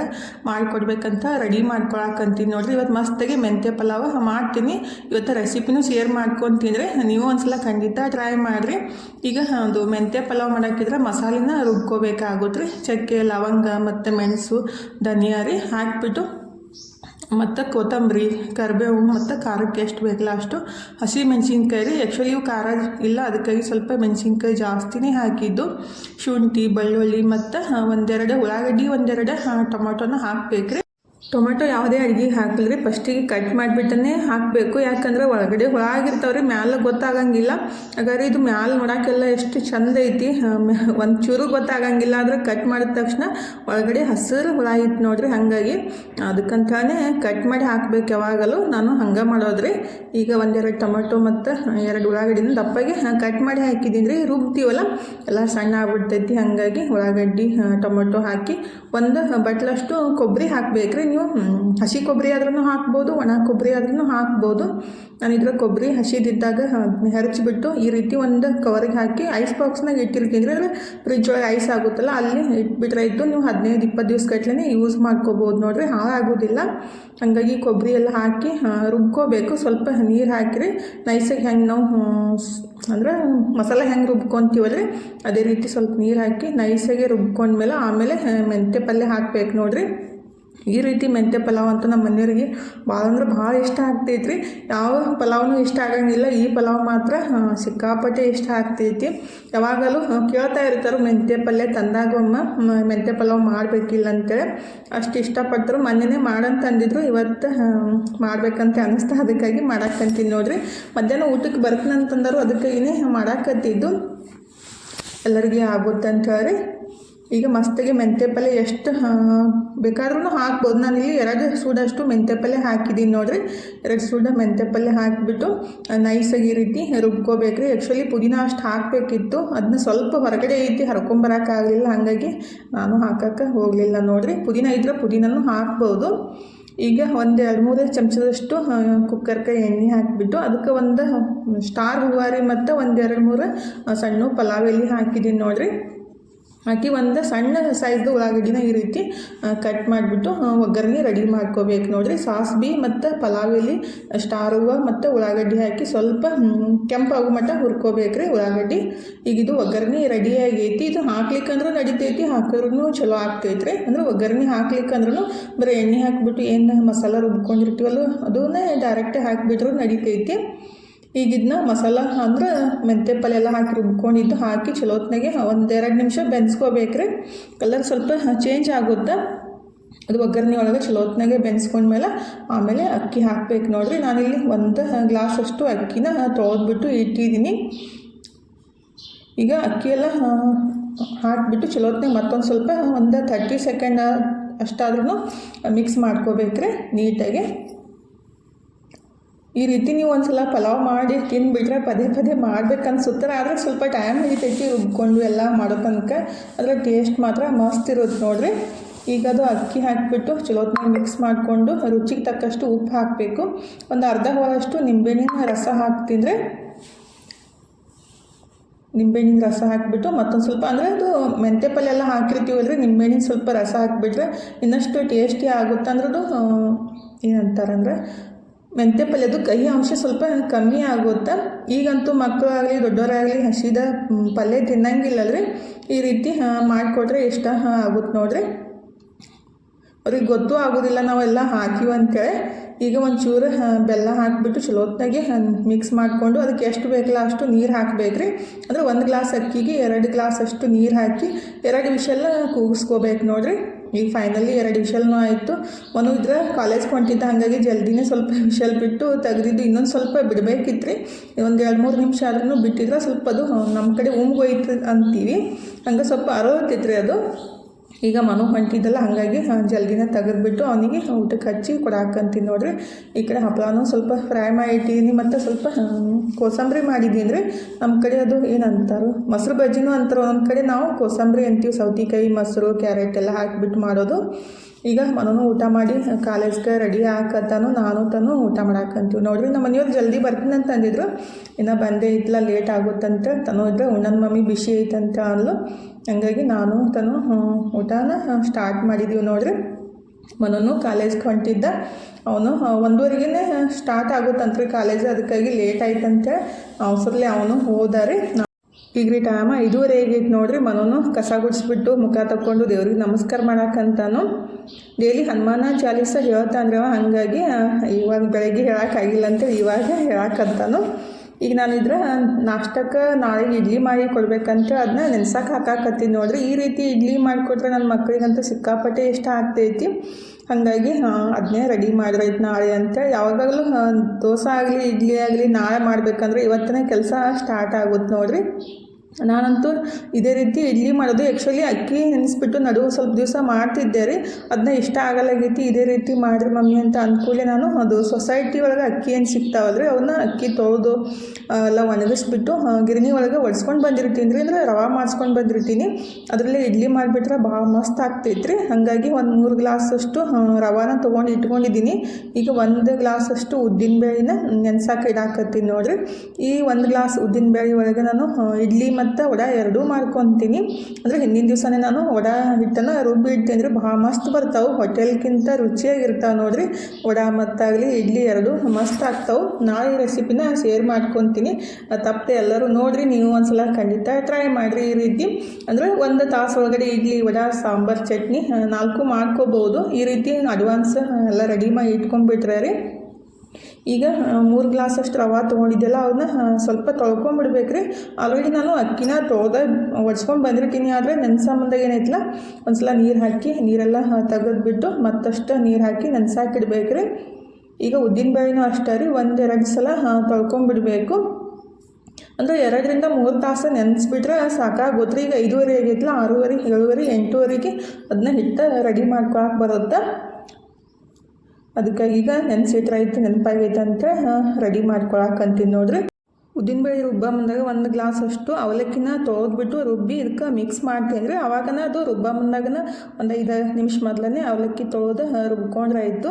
[SPEAKER 1] ಮಾಡಿಕೊಡ್ಬೇಕಂತ ರೆಡಿ ಮಾಡ್ಕೊಳಕಂತೀನಿ ನೋಡ್ರಿ. ಇವತ್ತು ಮಸ್ತಾಗಿ ಮೆಂತ್ಯ ಪಲಾವ್ ಮಾಡ್ತೀನಿ. ಇವತ್ತು ರೆಸಿಪಿನೂ ಶೇರ್ ಮಾಡ್ಕೊತಿದ್ರೆ ನೀವು ಒಂದ್ಸಲ ಖಂಡಿತ ಟ್ರೈ ಮಾಡಿರಿ. ಈಗ ಒಂದು ಮೆಂತ್ಯ ಪಲಾವ್ ಮಾಡೋಕ್ಕಿದ್ರೆ ಮಸಾಲಿನ ರುಬ್ಕೋಬೇಕಾಗುತ್ತೆ ರೀ ಚಕ್ಕೆ, ಲವಂಗ ಮತ್ತು ಮೆಣಸು, ಧನಿಯಾ ರೀ ಹಾಕಿಬಿಟ್ಟು ಮತ್ತು ಕೊತ್ತಂಬರಿ, ಕರಿಬೇವು ಮತ್ತು ಖಾರಕ್ಕೆ ಎಷ್ಟು ಬೇಕಲ್ಲ ಅಷ್ಟು. ಹಸಿ ಮೆಣಸಿನ್ಕಾಯಿ ರೀ. ಆ್ಯಕ್ಚುಲಿ ಖಾರ ಇಲ್ಲ. ಅದಕ್ಕಾಗಿ ಸ್ವಲ್ಪ ಮೆಣಸಿನ್ಕಾಯಿ ಜಾಸ್ತಿನೇ ಹಾಕಿದ್ದು. ಶುಂಠಿ, ಬೆಳ್ಳುಳ್ಳಿ ಮತ್ತು ಒಂದೆರಡು ಉಳ್ಳಾಗಡ್ಡಿ, ಒಂದೆರಡು ಟೊಮೊಟೊನ ಹಾಕ್ಬೇಕು ರೀ ಟೊಮೆಟೊ ಯಾವುದೇ ಅಡುಗೆ ಹಾಕಲ್ರಿ ಫಸ್ಟಿಗೆ ಕಟ್ ಮಾಡಿಬಿಟ್ಟನೆ ಹಾಕಬೇಕು. ಯಾಕಂದ್ರೆ ಒಳಗಡೆ ಹುಳ ಆಗಿರ್ತಾವ್ರಿ, ಮ್ಯಾಲೆ ಗೊತ್ತಾಗಂಗಿಲ್ಲ. ಹಾಗಾದ್ರೆ ಇದು ಮ್ಯಾಲೆ ನೋಡೋಕ್ಕೆಲ್ಲ ಎಷ್ಟು ಚಂದ ಐತಿ. ಒಂದು ಚೂರು ಗೊತ್ತಾಗಂಗಿಲ್ಲ, ಆದ್ರೆ ಕಟ್ ಮಾಡಿದ ತಕ್ಷಣ ಒಳಗಡೆ ಹಸಿರು ಹುಳ ಐತಿ ನೋಡ್ರಿ ಹಾಗಾಗಿ. ಅದಕ್ಕಂತಾನೆ ಕಟ್ ಮಾಡಿ ಹಾಕಬೇಕು ಯಾವಾಗಲೂ. ನಾನು ಹಂಗೆ ಮಾಡೋದ್ರಿ. ಈಗ ಒಂದೆರಡು ಟೊಮೆಟೊ ಮತ್ತು ಎರಡು ಉಳ್ಳಾಗಡ್ಡಿನ ದಪ್ಪಗೆ ಕಟ್ ಮಾಡಿ ಹಾಕಿದ್ದೀನಿ ರೀ ರುಬ್ತೀವಲ್ಲ, ಎಲ್ಲ ಸಣ್ಣ ಆಗ್ಬಿಡ್ತೈತಿ. ಹಾಗಾಗಿ ಉಳ್ಳಾಗಡ್ಡಿ ಟೊಮೆಟೊ ಹಾಕಿ ಒಂದು ಬಟ್ಲಷ್ಟು ಕೊಬ್ಬರಿ ಹಾಕ್ಬೇಕ್ರಿ. ನೀವು ಹಸಿ ಕೊಬ್ಬರಿ ಆದ್ರೂ ಹಾಕ್ಬೋದು, ಒಣ ಕೊಬ್ಬರಿ ಆದ್ರೂ ಹಾಕ್ಬೋದು. ನಾನು ಇದ್ರ ಕೊಬ್ಬರಿ ಹಸಿದಿದ್ದಾಗ ಹೆರಚಿಬಿಟ್ಟು ಈ ರೀತಿ ಒಂದು ಕವರಿಗೆ ಹಾಕಿ, ಐಸ್ ಬಾಕ್ಸ್ನಾಗ ಇಟ್ಟಿರ್ತೀನಿ ಅಂದರೆ ಫ್ರಿಜ್ ಒಳಗೆ ಐಸ್ ಆಗುತ್ತಲ್ಲ, ಅಲ್ಲಿ ಇಟ್ಬಿಟ್ರೆ ಇದ್ದು ನೀವು ಹದಿನೈದು, ಇಪ್ಪತ್ತು ದಿವ್ಸ ಗಟ್ಲೆ ಯೂಸ್ ಮಾಡ್ಕೋಬೋದು ನೋಡಿರಿ, ಹಾಳಾಗೋದಿಲ್ಲ. ಹಾಗಾಗಿ ಕೊಬ್ಬರಿ ಎಲ್ಲ ಹಾಕಿ ರುಬ್ಕೋಬೇಕು. ಸ್ವಲ್ಪ ನೀರು ಹಾಕಿರಿ. ನೈಸಾಗಿ ಹೆಂಗೆ ನಾವು ಅಂದ್ರೆ ಮಸಾಲೆ ಹೆಂಗೆ ರುಬ್ಕೊತೀವಲ್ರಿ, ಅದೇ ರೀತಿ ಸ್ವಲ್ಪ ನೀರು ಹಾಕಿ ನೈಸಾಗಿ ರುಬ್ಕೊಂಡ್ಮೇಲೆ ಆಮೇಲೆ ಮೆಂತ್ಯ ಪಲ್ಯ ಹಾಕ್ಬೇಕು ನೋಡಿರಿ. ಈ ರೀತಿ ಮೆಂತ್ಯ ಪಲಾವ್ ಅಂತೂ ನಮ್ಮ ಮನೆಯವ್ರಿಗೆ ಭಾಳ ಅಂದ್ರೆ ಭಾಳ ಇಷ್ಟ ಆಗ್ತೈತ್ರಿ. ಯಾವ ಪಲಾವ್ನೂ ಇಷ್ಟ ಆಗಂಗಿಲ್ಲ. ಈ ಪಲಾವ್ ಮಾತ್ರ ಸಿಕ್ಕಾಪಟ್ಟೆ ಇಷ್ಟ ಆಗ್ತೈತಿ. ಯಾವಾಗಲೂ ಕೇಳ್ತಾ ಇರ್ತಾರೆ, ಮೆಂತ್ಯ ಪಲ್ಯ ತಂದಾಗೊಮ್ಮ ಮೆಂತ್ಯ ಪಲಾವ್ ಮಾಡಬೇಕಿಲ್ಲ ಅಂತೇಳಿ. ಅಷ್ಟು ಇಷ್ಟಪಟ್ಟರು ಮೊನ್ನೆ ಮಾಡಂತ ಅಂದಿದ್ರು ಇವತ್ತು ಮಾಡ್ಬೇಕಂತ ಅನ್ನಿಸ್ತಾ ಅದಕ್ಕಾಗಿ ಮಾಡಕ್ಕಂತೀನಿ ನೋಡ್ರಿ. ಮಧ್ಯಾಹ್ನ ಊಟಕ್ಕೆ ಬರ್ತನಂತಂದರು. ಅದಕ್ಕಾಗಿನೇ ಮಾಡಾಕತ್ತಿದ್ದು. ಎಲ್ಲರಿಗೆ ಆಗುತ್ತೆ ಅಂತ ಹೇಳಿ. ಈಗ ಮಸ್ತಿಗೆ ಮೆಂತ್ಯ ಪಲ್ಯ ಎಷ್ಟು ಬೇಕಾದ್ರೂ ಹಾಕ್ಬೋದು. ನಾನಿಲ್ಲಿ ಎರಡು ಸೂಡಷ್ಟು ಮೆಂತ್ಯ ಪಲ್ಯ ಹಾಕಿದ್ದೀನಿ ನೋಡಿರಿ. ಎರಡು ಸೂಡ ಮೆಂತ್ಯ ಪಲ್ಯ ಹಾಕಿಬಿಟ್ಟು ನೈಸಾಗಿ ಈ ರೀತಿ ರುಬ್ಕೋಬೇಕ್ರಿ. ಆ್ಯಕ್ಚುಲಿ ಪುದೀನ ಅಷ್ಟು ಹಾಕಬೇಕಿತ್ತು. ಅದನ್ನ ಸ್ವಲ್ಪ ಹೊರಗಡೆ ಐತಿ, ಹರ್ಕೊಂಬರೋಕ್ಕಾಗಲಿಲ್ಲ. ಹಾಗಾಗಿ ನಾನು ಹಾಕೋಕ್ಕೆ ಹೋಗಲಿಲ್ಲ ನೋಡಿರಿ. ಪುದೀನ ಇದ್ರೆ ಪುದೀನೂ ಹಾಕ್ಬೋದು. ಈಗ ಒಂದು ಎರಡು ಮೂರು ಚಮಚದಷ್ಟು ಕುಕ್ಕರ್ಗೆ ಎಣ್ಣೆ ಹಾಕಿಬಿಟ್ಟು, ಅದಕ್ಕೆ ಒಂದು ಸ್ಟಾರ್ ಹೂವಾರಿ ಮತ್ತು ಒಂದು ಎರಡು ಮೂರು ಸಣ್ಣ ಪಲಾವ್ ಎಲೆ ಹಾಕಿದ್ದೀನಿ ನೋಡಿರಿ. ಹಾಕಿ ಒಂದು ಸಣ್ಣ ಸೈಜ್ದು ಉಳ್ಳಾಗಡ್ಡಿನ ಈ ರೀತಿ ಕಟ್ ಮಾಡಿಬಿಟ್ಟು ಒಗ್ಗರಣೆ ರೆಡಿ ಮಾಡ್ಕೋಬೇಕು. ನೋಡಿರಿ ಸಾಸ್ಬಿ ಮತ್ತು ಪಲಾವ್ ಎಲೆ ಸ್ಟಾರ್ ಹೂವು ಮತ್ತು ಉಳ್ಳಾಗಡ್ಡಿ ಹಾಕಿ ಸ್ವಲ್ಪ ಕೆಂಪಾಗು ಮಟ್ಟ ಹುರ್ಕೋಬೇಕು ರೀ ಉಳ್ಳಾಗಡ್ಡಿ. ಈಗ ಇದು ಒಗ್ಗರಣೆ ರೆಡಿ ಆಗೈತಿ. ಇದು ಹಾಕ್ಲಿಕ್ಕಂದ್ರೂ ನಡಿತೈತಿ ಹಾಕಿದ್ರೂ ಚಲೋ ಆಗ್ತೈತೆ ರೀ ಅಂದ್ರೆ ಒಗ್ಗರಣೆ ಹಾಕ್ಲಿಕ್ಕಂದ್ರೂ ಬರೀ ಎಣ್ಣೆ ಹಾಕಿಬಿಟ್ಟು ಏನು ಮಸಾಲ ರುಬ್ಕೊಂಡಿರ್ತೀವಲ್ಲ ಅದನ್ನೇ ಡೈರೆಕ್ಟಾಗಿ ಹಾಕಿಬಿಟ್ರೂ ನಡಿತೈತಿ. ಈಗ ಇದನ್ನ ಮಸಾಲ ಅಂದ್ರೆ ಮೆಂತೆ ಪಲ್ಯ ಎಲ್ಲ ಹಾಕಿ ರುಬ್ಕೊಂಡಿದ್ದು ಹಾಕಿ ಚಲೋತ್ನಾಗೆ ಒಂದೆರಡು ನಿಮಿಷ ಬೆನ್ಸ್ಕೋಬೇಕ್ರಿ. ಕಲರ್ ಸ್ವಲ್ಪ ಚೇಂಜ್ ಆಗುತ್ತೆ? ಅದು ಒಗ್ಗರಣೆ ಒಳಗೆ ಚಲೋತ್ನಾಗೆ ಬೆನ್ಸ್ಕೊಂಡ್ಮೇಲೆ ಆಮೇಲೆ ಅಕ್ಕಿ ಹಾಕ್ಬೇಕು ನೋಡಿರಿ. ನಾನಿಲ್ಲಿ ಒಂದು ಗ್ಲಾಸಷ್ಟು ಅಕ್ಕಿನ ತೊಳೆದ್ಬಿಟ್ಟು ಇಟ್ಟಿದ್ದೀನಿ. ಈಗ ಅಕ್ಕಿ ಎಲ್ಲ ಹಾಕಿಬಿಟ್ಟು ಚಲೋತ್ನಾಗೆ ಮತ್ತೊಂದು ಸ್ವಲ್ಪ ಒಂದು ಥರ್ಟಿ ಸೆಕೆಂಡ್ ಅಷ್ಟಾದ್ರೂ ಮಿಕ್ಸ್ ಮಾಡ್ಕೋಬೇಕ್ರಿ ನೀಟಾಗಿ. ಈ ರೀತಿ ನೀವು ಒಂದು ಸಲ ಪಲಾವ್ ಮಾಡಿ ತಿಂದುಬಿಟ್ರೆ ಪದೇ ಪದೇ ಮಾಡ್ಬೇಕನ್ಸುತ್ತಾರೆ ಆದರೆ ಸ್ವಲ್ಪ ಟೈಮ್ ಹಿಡಿತೈತಿ ರುಬ್ಕೊಂಡು ಎಲ್ಲ ಮಾಡೋ ತನಕ. ಅದರ ಟೇಸ್ಟ್ ಮಾತ್ರ ಮಸ್ತ್ ಇರುತ್ತೆ ನೋಡಿರಿ. ಈಗ ಅದು ಅಕ್ಕಿ ಹಾಕಿಬಿಟ್ಟು ಚಲೋತ್ನಾಗ ಮಿಕ್ಸ್ ಮಾಡಿಕೊಂಡು ರುಚಿಗೆ ತಕ್ಕಷ್ಟು ಉಪ್ಪು ಹಾಕಬೇಕು. ಒಂದು ಅರ್ಧ ಹೋಳಷ್ಟು ನಿಂಬೆಹಣ್ಣಿನ ರಸ ಹಾಕ್ತಿದ್ರೆ ನಿಂಬೆಹಣ್ಣಿನ ರಸ ಹಾಕಿಬಿಟ್ಟು ಮತ್ತೊಂದು ಸ್ವಲ್ಪ ಅಂದರೆ ಅದು ಮೆಂತೆ ಪಲ್ಯ ಎಲ್ಲ ಹಾಕಿರ್ತೀವಲ್ರಿ, ನಿಂಬೆಹಣ್ಣಿನ ಸ್ವಲ್ಪ ರಸ ಹಾಕಿಬಿಟ್ರೆ ಇನ್ನಷ್ಟು ಟೇಸ್ಟಿ ಆಗುತ್ತೆ. ಅಂದ್ರೆ ಅದು ಏನಂತಾರಂದ್ರೆ ಮೆಂತ್ಯ ಪಲ್ಯದು ಕಹಿ ಅಂಶ ಸ್ವಲ್ಪ ಕಮ್ಮಿ ಆಗುತ್ತೆ? ಈಗಂತೂ ಮಕ್ಕಳಾಗಲಿ, ದೊಡ್ಡವರಾಗಲಿ ಹಸಿದ ಪಲ್ಯ ತಿನ್ನಂಗಿಲ್ಲಲ್ರಿ? ಈ ರೀತಿ ಮಾಡಿಕೊಟ್ರೆ ಇಷ್ಟ ಆಗುತ್ತೆ ನೋಡ್ರಿ? ಅವ್ರಿಗೆ ಗೊತ್ತೂ ಆಗೋದಿಲ್ಲ, ನಾವೆಲ್ಲ ಹಾಕಿವಿ ಅಂತೇಳಿ ಈಗ ಒಂಚೂರು ಬೆಲ್ಲ ಹಾಕಿಬಿಟ್ಟು ಚಲೋತ್ನಾಗೆ ಮಿಕ್ಸ್ ಮಾಡಿಕೊಂಡು ಅದಕ್ಕೆ ಎಷ್ಟು ಬೇಕಲ್ಲ ಅಷ್ಟು ನೀರು ಹಾಕಬೇಕ್ರಿ. ಅಂದರೆ ಒಂದು ಗ್ಲಾಸ್ ಅಕ್ಕಿಗೆ ಎರಡು ಗ್ಲಾಸ್ ಅಷ್ಟು ನೀರು ಹಾಕಿ, ಎರಡು ವಿಷಲ್ಲ ಕೂಗಿಸ್ಕೋಬೇಕು ನೋಡಿರಿ. ಈಗ ಫೈನಲಿ ಎರಡು ವಿಷಲ್ನೂ ಆಯಿತು. ಮನು ಇದ್ರೆ ಕಾಲೇಜ್ ಹೊಂಟಿದ್ದ ಹಾಗಾಗಿ ಜಲ್ದಿನೇ ಸ್ವಲ್ಪ ವಿಷಲ್ ಬಿಟ್ಟು ತೆಗೆದಿದ್ದು ಇನ್ನೊಂದು ಸ್ವಲ್ಪ ಬಿಡಬೇಕಿತ್ತು ಒಂದು ಎರಡು ಮೂರು ನಿಮಿಷ ಆದ್ರೂ ಬಿಟ್ಟಿದ್ರೆ ಸ್ವಲ್ಪ ಅದು ನಮ್ಮ ಕಡೆ ಉಮ್ಗೋಯ್ತು ಅಂತೀವಿ. ಹಂಗೆ ಸ್ವಲ್ಪ ಅರೋತಿತ್ತು ರೀ ಅದು ಈಗ ಮನು ಹೊಂಟಿದ್ದಲ್ಲ, ಹಾಗಾಗಿ ಜಲ್ದಿನ ತೆಗೆದ್ಬಿಟ್ಟು ಅವನಿಗೆ ಊಟಕ್ಕೆ ಹಚ್ಚಿ ಕೊಡಾಕಂತೀನಿ ನೋಡ್ರಿ. ಈ ಕಡೆ ಹಪ್ಪಳನೂ ಸ್ವಲ್ಪ ಫ್ರೈ ಮಾಡಿ ಇಟ್ಟಿದ್ದೀನಿ ಮತ್ತು ಸ್ವಲ್ಪ ಕೋಸಂಬರಿ ಮಾಡಿದ್ದೀನಿ ರೀ ನಮ್ಮ ಕಡೆ ಅದು ಏನಂತಾರೋ, ಮೊಸರು ಬಜ್ಜಿನೂ ಅಂತಾರೆ. ಒಂದೊಂದು ಕಡೆ ನಾವು ಕೋಸಂಬರಿ ಅಂತೀವಿ, ಸೌತೆಕಾಯಿ, ಮೊಸರು, ಕ್ಯಾರೆಟ್ ಎಲ್ಲ ಹಾಕಿಬಿಟ್ಟು ಮಾಡೋದು. ಈಗ ಮನೂ ಊಟ ಮಾಡಿ, ಕಾಲೇಜ್ಗೆ ರೆಡಿ ಹಾಕತ್ತಾನು ನಾನು ತಾನು ಊಟ ಮಾಡಾಕಂತೀವಿ. ನೋಡ್ರಿ, ನಮ್ಮ ಮನೆಯವ್ರು ಜಲ್ದಿ ಬರ್ತೀನಿ ಅಂತ ಅಂದಿದ್ರು. ಇನ್ನು ಬಂದೇ ಇತ್ತಲ್ಲ ಲೇಟ್ ಆಗುತ್ತಂತ ತನೂ ಇದ್ರೆ ಉಣ್ಣನ ಮಮ್ಮಿ ಬಿಸಿ ಐತಂತ ಅಂದ್ಲು. ಹಂಗಾಗಿ ನಾನು ತಾನು ಊಟನ ಸ್ಟಾರ್ಟ್ ಮಾಡಿದ್ದೀವಿ ನೋಡ್ರಿ. ಮನೂ ಕಾಲೇಜ್ಗೆ ಹೊಂಟಿದ್ದ. ಅವನು ಒಂದೂವರೆಗೇನೆ ಸ್ಟಾರ್ಟ್ ಆಗುತ್ತಂತ್ರಿ ಕಾಲೇಜ್. ಅದಕ್ಕಾಗಿ ಲೇಟ್ ಆಯ್ತಂತೆ. ಅವಸರಲ್ಲಿ ಅವನು ಹೋದಾರಿ ಈಗ ರೀ ಟಾಮ ಇದುವರೆ ಆಗೈತೆ ನೋಡ್ರಿ, ಮನೋನು ಕಸ ಗುಡಿಸ್ಬಿಟ್ಟು ಮುಖ ತಕ್ಕೊಂಡು ದೇವ್ರಿಗೆ ನಮಸ್ಕಾರ ಮಾಡಕ್ಕಂತಾನು ಡೈಲಿ ಹನುಮಾನ ಚಾಲೀಸ ಹೇಳ್ತಾನ್ರಿ ಅವ ಹಾಗಾಗಿ ಇವಾಗ ಬೆಳಗ್ಗೆ ಹೇಳಕ್ಕಾಗಿಲ್ಲ ಅಂತೇಳಿ ಇವಾಗ ಹೇಳಾಕಂತಾನು. ಈಗ ನಾನು ಇದ್ರ ನಾಷ್ಟಕ್ಕೆ ನಾಳೆ ಇಡ್ಲಿ ಮಾಡಿ ಕೊಡ್ಬೇಕಂತ ಅದನ್ನ ನೆನ್ಸಕ್ಕೆ ಹಾಕಾಕತ್ತೀನಿ ನೋಡ್ರಿ. ಈ ರೀತಿ ಇಡ್ಲಿ ಮಾಡಿಕೊಟ್ರೆ ನನ್ನ ಮಕ್ಕಳಿಗಂತೂ ಸಿಕ್ಕಾಪಟ್ಟೆ ಇಷ್ಟ ಆಗ್ತೈತಿ. ಹಾಗಾಗಿ ಅದನ್ನೇ ರೆಡಿ ಮಾಡಿರೈತೆ ನಾಳೆ ಅಂತ. ಯಾವಾಗಲೂ ದೋಸೆ ಆಗಲಿ, ಇಡ್ಲಿ ಆಗಲಿ ನಾಳೆ ಮಾಡಬೇಕಂದ್ರೆ ಇವತ್ತನೇ ಕೆಲಸ ಸ್ಟಾರ್ಟ್ ಆಗುತ್ತೆ ನೋಡ್ರಿ. ನಾನಂತೂ ಇದೇ ರೀತಿ ಇಡ್ಲಿ ಮಾಡೋದು. ಆ್ಯಕ್ಚುಲಿ ಅಕ್ಕಿ ನೆನೆಸ್ಬಿಟ್ಟು ನಡುವು ಸ್ವಲ್ಪ ದಿವಸ ಮಾಡ್ತಿದ್ದೆ ರೀ ಅದನ್ನ ಇಷ್ಟ ಆಗಲಾಗೈತಿ ಇದೇ ರೀತಿ ಮಾಡಿರಿ ಮಮ್ಮಿ ಅಂತ ಅಂದ್ಕೂಡಲೇ ನಾನು ಅದು ಸೊಸೈಟಿ ಒಳಗೆ ಅಕ್ಕಿ ಏನು ಸಿಗ್ತಾವಲ್ರಿ, ಅವನ್ನ ಅಕ್ಕಿ ತೊಳೆದು ಎಲ್ಲ ಒಣಗಿಸ್ಬಿಟ್ಟು ಗಿರಣಿ ಒಳಗೆ ಒಡ್ಸ್ಕೊಂಡು ಬಂದಿರ್ತೀನಿ ರೀ ಅಂದರೆ ರವೆ ಮಾಡಿಸ್ಕೊಂಡು ಬಂದಿರ್ತೀನಿ. ಅದರಲ್ಲಿ ಇಡ್ಲಿ ಮಾಡಿಬಿಟ್ರೆ ಭಾಳ ಮಸ್ತ್ ಆಗ್ತೈತ್ರಿ. ಹಾಗಾಗಿ ಒಂದು ಮೂರು ಗ್ಲಾಸಷ್ಟು ರವಾನ ತೊಗೊಂಡು ಇಟ್ಕೊಂಡಿದ್ದೀನಿ. ಈಗ ಒಂದು ಗ್ಲಾಸಷ್ಟು ಉದ್ದಿನಬೇಳೆನ ನೆನ್ಸಾಕ ಇಡಾಕತ್ತೀನಿ ನೋಡಿರಿ. ಈ ಒಂದು ಗ್ಲಾಸ್ ಉದ್ದಿನಬೇಳೆ ಒಳಗೆ ನಾನು ಇಡ್ಲಿ ಮತ್ತು ವಡ ಎರಡೂ ಮಾಡ್ಕೊತೀನಿ. ಅಂದರೆ ಹಿಂದಿನ ದಿವಸನೇ ನಾನು ವಡ ಹಿಟ್ಟನ್ನು ರುಬ್ಬಿ ಇಡ್ತೀನಿ. ಅಂದರೆ ಭಾಳ ಮಸ್ತ್ ಬರ್ತಾವೆ. ಹೋಟೆಲ್ಗಿಂತ ರುಚಿಯಾಗಿರ್ತಾವೆ ನೋಡ್ರಿ. ವಡ ಮತ್ತಾಗಲಿ ಇಡ್ಲಿ ಎರಡು ಮಸ್ತ್ ಆಗ್ತಾವೆ. ನಾಳೆ ರೆಸಿಪಿನ ಶೇರ್ ಮಾಡ್ಕೊತೀನಿ. ತಪ್ಪದೆ ಎಲ್ಲರೂ ನೋಡಿರಿ, ನೀವು ಒಂದ್ಸಲ ಖಂಡಿತ ಟ್ರೈ ಮಾಡಿರಿ ಈ ರೀತಿ. ಅಂದರೆ ಒಂದು ತಾಸು ಒಳಗಡೆ ಇಡ್ಲಿ, ವಡ, ಸಾಂಬಾರು, ಚಟ್ನಿ, ನಾಲ್ಕು ಮಾಡ್ಕೋಬೋದು. ಈ ರೀತಿ ಅಡ್ವಾನ್ಸ್ ಎಲ್ಲ ರೆಡಿ ಮಾಡಿ ಇಟ್ಕೊಂಡ್ಬಿಟ್ರೆ ರೀ. ಈಗ ಮೂರು ಗ್ಲಾಸಷ್ಟು ರವೆ ತೊಗೊಂಡಿದ್ದೆಲ್ಲ ಅವನ್ನ ಸ್ವಲ್ಪ ತೊಳ್ಕೊಂಬಿಡ್ಬೇಕು ರೀ ಆಲ್ರೆಡಿ ನಾನು ಅಕ್ಕಿನ ತೊಳ್ದ, ಒಡ್ಸ್ಕೊಂಡು ಬಂದಿರ್ತೀನಿ. ಆದರೆ ನೆನ್ಸಂಬಂದಾಗ ಏನೈತಲ್ಲ ಒಂದ್ಸಲ ನೀರು ಹಾಕಿ, ನೀರೆಲ್ಲ ತೆಗೆದ್ಬಿಟ್ಟು ಮತ್ತಷ್ಟು ನೀರು ಹಾಕಿ ನೆನ್ಸಾಕಿಡ್ಬೇಕು ರೀ ಈಗ ಉದ್ದಿನಬೇಳೆನೂ ಅಷ್ಟೇ ರೀ, ಒಂದೆರಡು ಸಲ ತೊಳ್ಕೊಂಬಿಡ್ಬೇಕು. ಅಂದರೆ ಎರಡರಿಂದ ಮೂರು ತಾಸು ನೆನೆಸ್ಬಿಟ್ರೆ ಸಾಕಾಗುತ್ತೆ ಈಗ ಐದುವರೆ ಆಗೈತಲ್ಲ ಆರೂವರೆ, ಏಳುವರೆ, ಎಂಟೂವರೆಗೆ ಅದನ್ನ ಹಿಟ್ಟು ರೆಡಿ ಮಾಡ್ಕೊಳಕ್ಕೆ ಬರುತ್ತೆ. ಅದಕ್ಕೆ ಈಗ ನೆನೆಸಿಟ್ರೆ ಆಯ್ತು, ನೆನಪಾಗೈತೆ ಅಂತ ರೆಡಿ ಮಾಡ್ಕೊಳಕ್ಕಂತೀನಿ ನೋಡ್ರಿ. ಉದ್ದಿನಬೇಳೆ ರುಬ್ಬ ಬಂದಾಗ ಒಂದು ಗ್ಲಾಸ್ ಅಷ್ಟು ಅವಲಕ್ಕಿನ ತೊಳೆದ್ಬಿಟ್ಟು ರುಬ್ಬಿ ಇದಕ್ಕೆ ಮಿಕ್ಸ್ ಮಾಡ್ತೀನಿ ರೀ ಅವಾಗನ ಅದು ರುಬ್ಬ ಮುಂದಾಗನ ಒಂದು ಐದು ನಿಮಿಷ ಮೊದಲನೇ ಅವಲಕ್ಕಿ ತೊಳೆದು ರುಬ್ಕೊಂಡ್ರೆ ಆಯಿತು.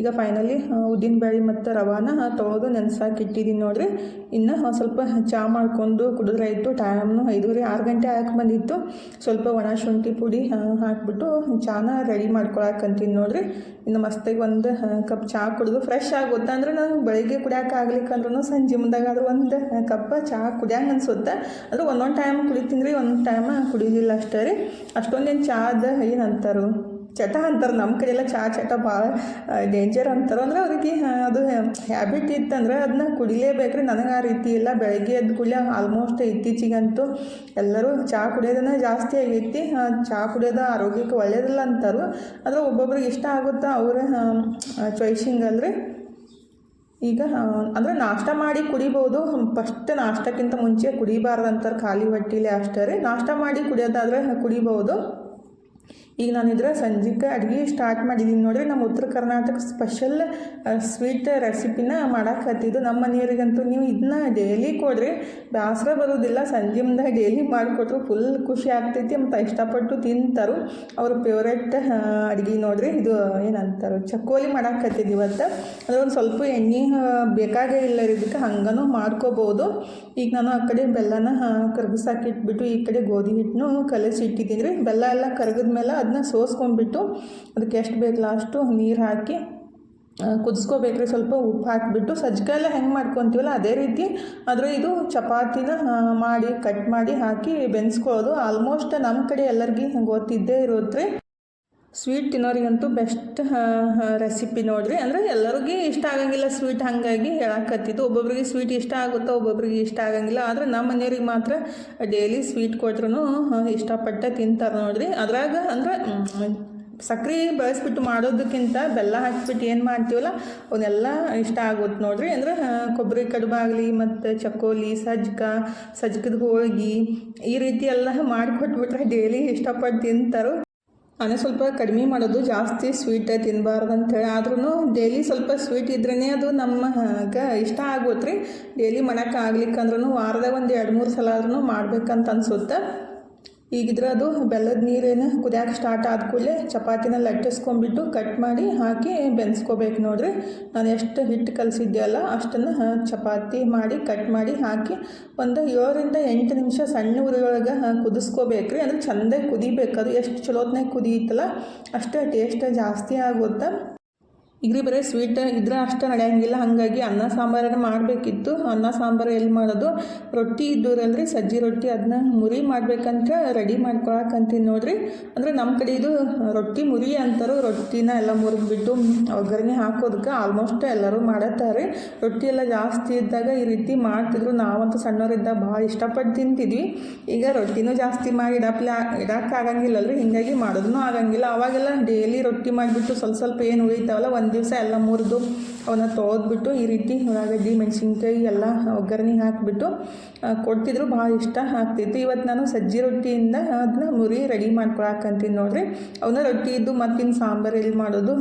[SPEAKER 1] ಈಗ ಫೈನಲಿ ಉದ್ದಿನಬೇಳೆ ಮತ್ತು ರವಾನ ತೊಳೆದು ನೆನೆಸಾಕಿಟ್ಟಿದ್ದೀನಿ ನೋಡ್ರಿ. ಇನ್ನು ಸ್ವಲ್ಪ ಚಹಾ ಮಾಡ್ಕೊಂಡು ಕುಡಿದ್ರೆ ಆಯಿತು ಟೈಮ್ನು ಐದೂವರೆ ಆರು ಗಂಟೆ ಹಾಕಿ ಬಂದಿತ್ತು. ಸ್ವಲ್ಪ ಒಣ ಶುಂಠಿ ಪುಡಿ ಹಾಕಿಬಿಟ್ಟು ಚಹಾನ ರೆಡಿ ಮಾಡ್ಕೊಳಕಂತೀನಿ ನೋಡ್ರಿ. ಇನ್ನು ಮಸ್ತಾಗಿ ಒಂದು ಕಪ್ ಚಹಾ ಕುಡಿದು ಫ್ರೆಶ್ ಆಗುತ್ತೆ ಅಂದ್ರೆ ನಾನು ಬೆಳಿಗ್ಗೆ ಕುಡಿಯೋಕೆ ಆಗ್ಲಿಕ್ಕಂದ್ರೂ ಸಂಜೆ ಮುಂದಾಗಾದ್ರೂ ಒಂದು ಕಪ್ ಚಹಾ ಕುಡಿಯಂಗೆ ಅನ್ಸುತ್ತೆ. ಅಂದ್ರೆ ಒಂದೊಂದು ಟೈಮ್ ಕುಡಿತೀನಿ ರೀ ಒಂದೊಂದು ಟೈಮ್ ಕುಡಿಯೋದಿಲ್ಲ ಅಷ್ಟೇ ರೀ. ಅಷ್ಟೊಂದೇನು ಚಹಾದ ಏನು ಚಟ ಅಂತಾರೆ ನಮ್ಮ ಕಡೆಯೆಲ್ಲ ಚಹಾ ಚಟ ಭಾಳ ಡೇಂಜರ್ ಅಂತಾರೆ. ಅಂದ್ರೆ ಅವ್ರಿಗೆ ಅದು ಹ್ಯಾಬಿಟ್ ಇತ್ತಂದ್ರೆ ಅದನ್ನ ಕುಡಿಲೇಬೇಕ್ರಿ. ನನಗೆ ಆ ರೀತಿ ಇಲ್ಲ. ಬೆಳಗ್ಗೆ ಎದ್ದು ಕುಡಿಯ ಆಲ್ಮೋಸ್ಟ್ ಇತ್ತೀಚಿಗಂತೂ ಎಲ್ಲರೂ ಚಹಾ ಕುಡಿಯೋದನ್ನ ಜಾಸ್ತಿ ಆಗೈತಿ. ಚಹಾ ಕುಡಿಯೋದು ಆರೋಗ್ಯಕ್ಕೆ ಒಳ್ಳೇದಿಲ್ಲ ಅಂತಾರೆ. ಆದರೆ ಒಬ್ಬೊಬ್ರಿಗೆ ಇಷ್ಟ ಆಗುತ್ತಾ ಅವರ ಅಲ್ರಿ. ಈಗ ಅಂದರೆ ನಾಷ್ಟ ಮಾಡಿ ಕುಡಿಬೋದು. ಫಸ್ಟ್ ನಾಷ್ಟಕ್ಕಿಂತ ಮುಂಚೆ ಕುಡಿಬಾರ್ದು ಅಂತಾರೆ ಖಾಲಿ ಹೊಟ್ಟೆಲಿ ಅಷ್ಟೇ ರೀ. ನಾಷ್ಟ ಮಾಡಿ ಕುಡಿಯೋದಾದರೆ ಕುಡಿಬೋದು. ಈಗ ನಾನು ಇದ್ರೆ ಸಂಜೆಗೆ ಅಡುಗೆ ಸ್ಟಾರ್ಟ್ ಮಾಡಿದ್ದೀನಿ ನೋಡಿರಿ. ನಮ್ಮ ಉತ್ತರ ಕರ್ನಾಟಕ ಸ್ಪೆಷಲ್ ಸ್ವೀಟ್ ರೆಸಿಪಿನ ಮಾಡಕ್ಕೆ ಹತ್ತಿದ್ದು ನಮ್ಮ ಮನೆಯವರಿಗಂತೂ. ನೀವು ಇದನ್ನ ಡೈಲಿ ಕೊಡ್ರಿ. ಬೇಸರ ಬರೋದಿಲ್ಲ, ಸಂಜೆ ಮುಂದೆ ಡೈಲಿ ಮಾಡಿಕೊಟ್ರು ಫುಲ್ ಖುಷಿ ಆಗ್ತೈತಿ. ಮತ್ತು ಇಷ್ಟಪಟ್ಟು ತಿಂತಾರು. ಅವ್ರ ಫೇವ್ರೆಟ್ ಅಡುಗೆ ನೋಡ್ರಿ. ಇದು ಏನಂತಾರೆ, ಚಕ್ಕೋಲಿ ಮಾಡಕ್ಕೆ ಹತ್ತಿದ್ದು ಇವತ್ತು. ಅದ್ರ ಒಂದು ಸ್ವಲ್ಪ ಎಣ್ಣೆ ಬೇಕಾಗೇ ಇಲ್ಲ ಇದಕ್ಕೆ. ಹಂಗನೂ ಮಾಡ್ಕೋಬೋದು. ಈಗ ನಾನು ಆ ಕಡೆ ಬೆಲ್ಲನ ಕರ್ಗಿಸಾಕಿಟ್ಬಿಟ್ಟು ಈ ಕಡೆ ಗೋಧಿ ಹಿಟ್ಟನ್ನು ಕಲಸಿ ಇಟ್ಟಿದ್ದೀನಿ ರೀ. ಬೆಲ್ಲ ಎಲ್ಲ ಕರಗಿದ ಮೇಲೆ ಅದನ್ನ ಸೋಸ್ಕೊಂಡ್ಬಿಟ್ಟು ಅದಕ್ಕೆ ಎಷ್ಟು ಬೇಕಲ್ಲ ಅಷ್ಟು ನೀರು ಹಾಕಿ ಕುದಿಸ್ಕೋಬೇಕ್ರಿ, ಸ್ವಲ್ಪ ಉಪ್ಪು ಹಾಕಿಬಿಟ್ಟು ಸಜ್ಜಿಗೆ ಎಲ್ಲ ಹೆಂಗೆ ಮಾಡ್ಕೊತೀವಲ್ಲ ಅದೇ ರೀತಿ ಆದರೆ ಇದು ಚಪಾತಿನ ಮಾಡಿ ಕಟ್ ಮಾಡಿ ಹಾಕಿ ಬೆನ್ಸ್ಕೊಳ್ಳೋದು. ಆಲ್ಮೋಸ್ಟ್ ನಮ್ಮ ಕಡೆ ಎಲ್ಲರಿಗೂ ಗೊತ್ತಿದ್ದೇ ಇರುತ್ತೆ ಸ್ವೀಟ್ ತಿನ್ನೋರಿಗಂತೂ ಬೆಸ್ಟ್ ರೆಸಿಪಿ ನೋಡ್ರಿ. ಅಂದರೆ ಎಲ್ಲರಿಗೂ ಇಷ್ಟ ಆಗಂಗಿಲ್ಲ ಸ್ವೀಟ್ ಹಾಗಾಗಿ ಹೇಳಕತ್ತಿದ್ದು. ಒಬ್ಬೊಬ್ರಿಗೆ ಸ್ವೀಟ್ ಇಷ್ಟ ಆಗುತ್ತೋ, ಒಬ್ಬೊಬ್ರಿಗೆ ಇಷ್ಟ ಆಗಂಗಿಲ್ಲ. ಆದರೆ ನಮ್ಮ ಮನೆಯವ್ರಿಗೆ ಮಾತ್ರ ಡೈಲಿ ಸ್ವೀಟ್ ಕೊಟ್ರೂ ಇಷ್ಟಪಟ್ಟೆ ತಿಂತಾರೆ ನೋಡ್ರಿ. ಅದ್ರಾಗ ಅಂದ್ರೆ ಸಕ್ಕರೆ ಬಳಸ್ಬಿಟ್ಟು ಮಾಡೋದಕ್ಕಿಂತ ಬೆಲ್ಲ ಹಾಕ್ಬಿಟ್ಟು ಏನು ಮಾಡ್ತೀವಲ್ಲ, ಅವನ್ನೆಲ್ಲ ಇಷ್ಟ ಆಗುತ್ತೆ ನೋಡ್ರಿ. ಅಂದ್ರೆ ಕೊಬ್ಬರಿ ಕಡುಬಾಗಲಿ ಮತ್ತು ಚಕ್ಕೋಲಿ, ಸಜ್ಕ, ಸಜ್ಕದ ಹೋಳಿಗೆ ಈ ರೀತಿ ಎಲ್ಲ ಮಾಡಿಕೊಟ್ಬಿಟ್ರೆ ಡೈಲಿ ಇಷ್ಟಪಟ್ಟು ತಿಂತಾರೆ. ನಾನೇ ಸ್ವಲ್ಪ ಕಡಿಮೆ ಮಾಡೋದು ಜಾಸ್ತಿ ಸ್ವೀಟ್ ತಿನ್ನಬಾರ್ದು ಅಂತೇಳಿ ಆದ್ರೂ ಡೈಲಿ ಸ್ವಲ್ಪ ಸ್ವೀಟ್ ಇದ್ರೇ ಅದು ನಮಗೆ ಇಷ್ಟ ಆಗೋತ್ರಿ. ಡೈಲಿ ಮಾಡೋಕ್ಕಾಗ್ಲಿಕ್ಕಂದ್ರೂ ವಾರದಾಗ ಒಂದು ಎರಡು ಮೂರು ಸಲ ಆದ್ರೂ ಮಾಡ್ಬೇಕಂತ ಅನ್ಸುತ್ತೆ. ಈಗಿದ್ರೆ ಅದು ಬೆಲ್ಲದ ನೀರೇನು ಕುದಿಯೋಕೆ ಸ್ಟಾರ್ಟ್ ಆದ ಕೂಡಲೇ ಚಪಾತಿನ ಲಟ್ಟಿಸ್ಕೊಂಡ್ಬಿಟ್ಟು ಕಟ್ ಮಾಡಿ ಹಾಕಿ ಬೆನ್ಸ್ಕೋಬೇಕು ನೋಡ್ರಿ. ನಾನು ಎಷ್ಟು ಹಿಟ್ಟು ಕಲಸಿದ್ದೆ ಅಲ್ಲ ಅಷ್ಟನ್ನು ಚಪಾತಿ ಮಾಡಿ ಕಟ್ ಮಾಡಿ ಹಾಕಿ ಒಂದು ಏಳರಿಂದ ಎಂಟು ನಿಮಿಷ ಸಣ್ಣ ಉರಿಯೊಳಗೆ ಕುದಿಸ್ಕೋಬೇಕ್ರಿ. ಅಂದ್ರೆ ಚಂದ ಕುದಿಬೇಕು. ಅದು ಎಷ್ಟು ಚಲೋತ್ನಾಗ ಕುದಿಯುತ್ತಲ್ಲ ಅಷ್ಟೇ ಟೇಸ್ಟ್ ಜಾಸ್ತಿ ಆಗುತ್ತೆ ಈಗ್ರಿ ಬರೀ ಸ್ವೀಟ್ ಇದ್ರೆ ಅಷ್ಟು ನಡೆಯಂಗಿಲ್ಲ. ಹಾಗಾಗಿ ಅನ್ನ ಸಾಂಬಾರನ್ನ ಮಾಡಬೇಕಿತ್ತು, ಅನ್ನ ಸಾಂಬಾರು ಎಲ್ಲಿ ಮಾಡೋದು? ರೊಟ್ಟಿ ಇದ್ದೂರಲ್ರಿ, ಸಜ್ಜಿ ರೊಟ್ಟಿ ಅದನ್ನ ಮುರಿ ಮಾಡ್ಬೇಕಂತ ರೆಡಿ ಮಾಡ್ಕೊಳಕಂತೀನಿ ನೋಡ್ರಿ. ಅಂದ್ರೆ ನಮ್ಮ ಕಡೆ ಇದು ರೊಟ್ಟಿ ಮುರಿ ಅಂತಾರು, ರೊಟ್ಟಿನ ಎಲ್ಲ ಮುರಿದ್ಬಿಟ್ಟು ಒಗ್ಗರಣೆ ಹಾಕೋದಕ್ಕೆ ಆಲ್ಮೋಸ್ಟ್ ಎಲ್ಲರೂ ಮಾಡತ್ತಾರೆ. ರೊಟ್ಟಿ ಎಲ್ಲ ಜಾಸ್ತಿ ಇದ್ದಾಗ ಈ ರೀತಿ ಮಾಡ್ತಿದ್ರು. ನಾವಂತೂ ಸಣ್ಣವರಿದ್ದಾಗ ಭಾಳ ಇಷ್ಟಪಟ್ಟು ತಿಂತಿದ್ವಿ. ಈಗ ರೊಟ್ಟಿನೂ ಜಾಸ್ತಿ ಮಾಡಿ ಇಡಪ್ಲೆ ಇಡಕ್ಕೆ ಆಗಂಗಿಲ್ಲಲ್ರಿ ಹೀಗಾಗಿ ಮಾಡೋದನ್ನೂ ಆಗಂಗಿಲ್ಲ. ಅವಾಗೆಲ್ಲ ಡೈಲಿ ರೊಟ್ಟಿ ಮಾಡಿಬಿಟ್ಟು ಸ್ವಲ್ಪ ಸ್ವಲ್ಪ ಏನು ಉಳಿತಾವಲ್ಲ, ಒಂದು ದಿವಸ ಎಲ್ಲ ಮುರಿದು ಅವನ್ನ ತೊಳೆದ್ಬಿಟ್ಟು ಈ ರೀತಿ ಉಳ್ಳಾಗಡ್ಡಿ ಮೆಣಸಿನ್ಕಾಯಿ ಎಲ್ಲ ಒಗ್ಗರಣೆ ಹಾಕಿಬಿಟ್ಟು ಕೊಡ್ತಿದ್ರು. ಭಾಳ ಇಷ್ಟ ಆಗ್ತಿತ್ತು. ಇವತ್ತು ನಾನು ಸಜ್ಜಿ ರೊಟ್ಟಿಯಿಂದ ಅದನ್ನ ಮುರಿ ರೆಡಿ ಮಾಡ್ಕೊಳಕಂತೀನಿ ನೋಡ್ರಿ. ಅವನ್ನ ರೊಟ್ಟಿ ಇದ್ದು ಮತ್ತಿನ್ನು ಸಾಂಬಾರು ಎಲ್ಲಿ ಮಾಡೋದು?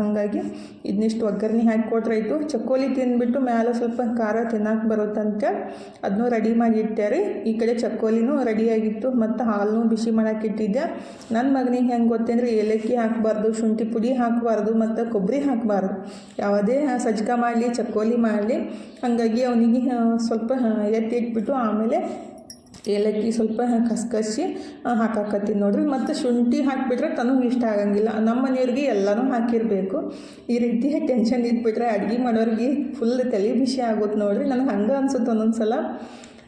[SPEAKER 1] ಹಾಗಾಗಿ ಇದನ್ನಿಷ್ಟು ಒಗ್ಗರಣೆ ಹಾಕಿ ಕೊಟ್ರಾಯ್ತು. ಚಕ್ಕೋಲಿ ತಿಂದ್ಬಿಟ್ಟು ಮೇಲೆ ಸ್ವಲ್ಪ ಖಾರ ತಿನ್ನಕ್ಕೆ ಬರುತ್ತಂತ ಅದನ್ನೂ ರೆಡಿ ಮಾಡಿ ರೀ. ಈ ಕಡೆ ಚಕ್ಕೋಲಿನೂ ರೆಡಿಯಾಗಿತ್ತು ಮತ್ತು ಹಾಲನ್ನು ಬಿಸಿ ಮಾಡಕ್ಕೆ ಇಟ್ಟಿದ್ದೆ ನನ್ನ ಮಗನಿಗೆ ಹೆಂಗೆ ಗೊತ್ತೇಂದ್ರೆ ಏಲಕ್ಕಿ ಹಾಕಬಾರ್ದು, ಶುಂಠಿ ಪುಡಿ ಹಾಕಬಾರ್ದು, ಮತ್ತು ಕೊಬ್ಬರಿ ಹಾಕಬಾರ್ದು. ಯಾವುದೇ ಸಜ್ಕ ಮಾಡಲಿ, ಚಕ್ಕೋಲಿ ಮಾಡಲಿ, ಹಾಗಾಗಿ ಅವನಿಗೆ ಸ್ವಲ್ಪ ಎತ್ತಿ ಇಟ್ಬಿಟ್ಟು ಆಮೇಲೆ ಏಲಕ್ಕಿ ಸ್ವಲ್ಪ ಕಸ್ಕಸಿ ಹಾಕಾಕತ್ತೀನಿ ನೋಡ್ರಿ. ಮತ್ತು ಶುಂಠಿ ಹಾಕಿಬಿಟ್ರೆ ತನಗೂ ಇಷ್ಟ ಆಗಂಗಿಲ್ಲ. ನಮ್ಮ ಮನೆಯವ್ರಿಗೆ ಎಲ್ಲನೂ ಹಾಕಿರಬೇಕು. ಈ ರೀತಿ ಟೆನ್ಷನ್ ಇದ್ಬಿಟ್ರೆ ಅಡುಗೆ ಮಾಡೋರಿಗೆ ಫುಲ್ ತಲೆ ಬಿಸಿ ಆಗುತ್ತೆ ನೋಡ್ರಿ. ನನಗೆ ಹಂಗೆ ಅನ್ಸುತ್ತೆ ಒಂದೊಂದು ಸಲ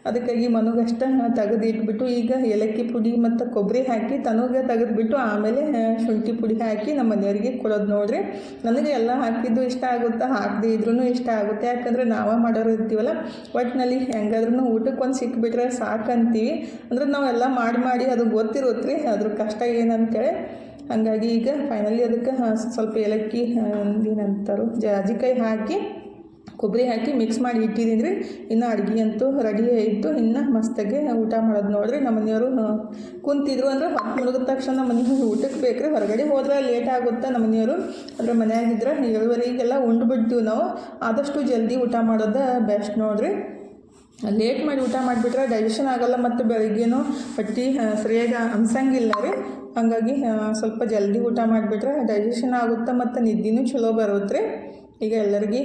[SPEAKER 1] ಅದಕ್ಕಾಗಿ ಮನಗಷ್ಟ ತೆಗೆದು ಇಟ್ಬಿಟ್ಟು ಈಗ ಏಲಕ್ಕಿ ಪುಡಿ ಮತ್ತು ಕೊಬ್ಬರಿ ಹಾಕಿ ತನಗೆ ತೆಗೆದುಬಿಟ್ಟು ಆಮೇಲೆ ಶುಂಠಿ ಪುಡಿ ಹಾಕಿ ನಮ್ಮ ಮನೆಯವರಿಗೆ ಕೊಡೋದು ನೋಡ್ರಿ. ನನಗೆ ಎಲ್ಲ ಹಾಕಿದ್ದು ಇಷ್ಟ ಆಗುತ್ತೆ? ಹಾಕದೇ ಇದ್ರೂ ಇಷ್ಟ ಆಗುತ್ತೆ. ಯಾಕಂದರೆ ನಾವೇ ಮಾಡೋರು ಇರ್ತೀವಲ್ಲ ಒಟ್ಟಿನಲ್ಲಿ ಹೆಂಗಾದ್ರೂ ಊಟಕ್ಕೆ ಒಂದು ಸಿಕ್ಬಿಟ್ರೆ ಸಾಕಂತೀವಿ. ಅಂದ್ರೆ ನಾವೆಲ್ಲ ಮಾಡಿ ಮಾಡಿ ಅದು ಗೊತ್ತಿರುತ್ತೆ ರೀ ಅದ್ರ ಕಷ್ಟ ಏನಂತೇಳಿ. ಹಾಗಾಗಿ ಈಗ ಫೈನಲಿ ಅದಕ್ಕೆ ಸ್ವಲ್ಪ ಏಲಕ್ಕಿ ಏನಂತಾರೋ, ಜಾಜಿಕಾಯಿ ಹಾಕಿ ಕೊಬ್ಬರಿ ಹಾಕಿ ಮಿಕ್ಸ್ ಮಾಡಿ ಇಟ್ಟಿದ್ದೀನಿ ರೀ. ಇನ್ನು ಅಡುಗೆ ಅಂತೂ ರೆಡಿ ಇತ್ತು ಇನ್ನು ಮಸ್ತಾಗಿ ಊಟ ಮಾಡೋದು ನೋಡ್ರಿ. ನಮ್ಮ ಮನೆಯವರು ಕುಂತಿದ್ರು ಅಂದ್ರೆ ಹೊತ್ತು ಮುಳುಗಿದ ತಕ್ಷಣ ನಮ್ಮ ಮನೆಯವ್ರು ಊಟಕ್ಕೆ ಬೇಕ್ರಿ. ಹೊರಗಡೆ ಹೋದ್ರೆ ಲೇಟ್ ಆಗುತ್ತೆ ನಮ್ಮ ಮನೆಯವರು? ಅಂದರೆ ಮನೆಯಾಗಿದ್ರೆ ಏಳುವರೆಗೆಲ್ಲ ಉಂಡು ಬಿಡ್ತೀವಿ ನಾವು. ಆದಷ್ಟು ಜಲ್ದಿ ಊಟ ಮಾಡೋದು ಬೆಸ್ಟ್ ನೋಡ್ರಿ. ಲೇಟ್ ಮಾಡಿ ಊಟ ಮಾಡಿಬಿಟ್ರೆ ಡೈಜೆಷನ್ ಆಗೋಲ್ಲ ಮತ್ತು ಬೆಳಿಗ್ಗೆನೂ ಹೊಟ್ಟೆ ಸರಿಯಾಗಿ ಅನ್ಸಂಗಿಲ್ಲ ರೀ. ಹಾಗಾಗಿ ಸ್ವಲ್ಪ ಜಲ್ದಿ ಊಟ ಮಾಡಿಬಿಟ್ರೆ ಡೈಜೆಷನ್ ಆಗುತ್ತೆ ಮತ್ತು ನಿದ್ದೆನೂ ಚಲೋ ಬರುತ್ತೆ ರೀ ಈಗ ಎಲ್ಲರಿಗೆ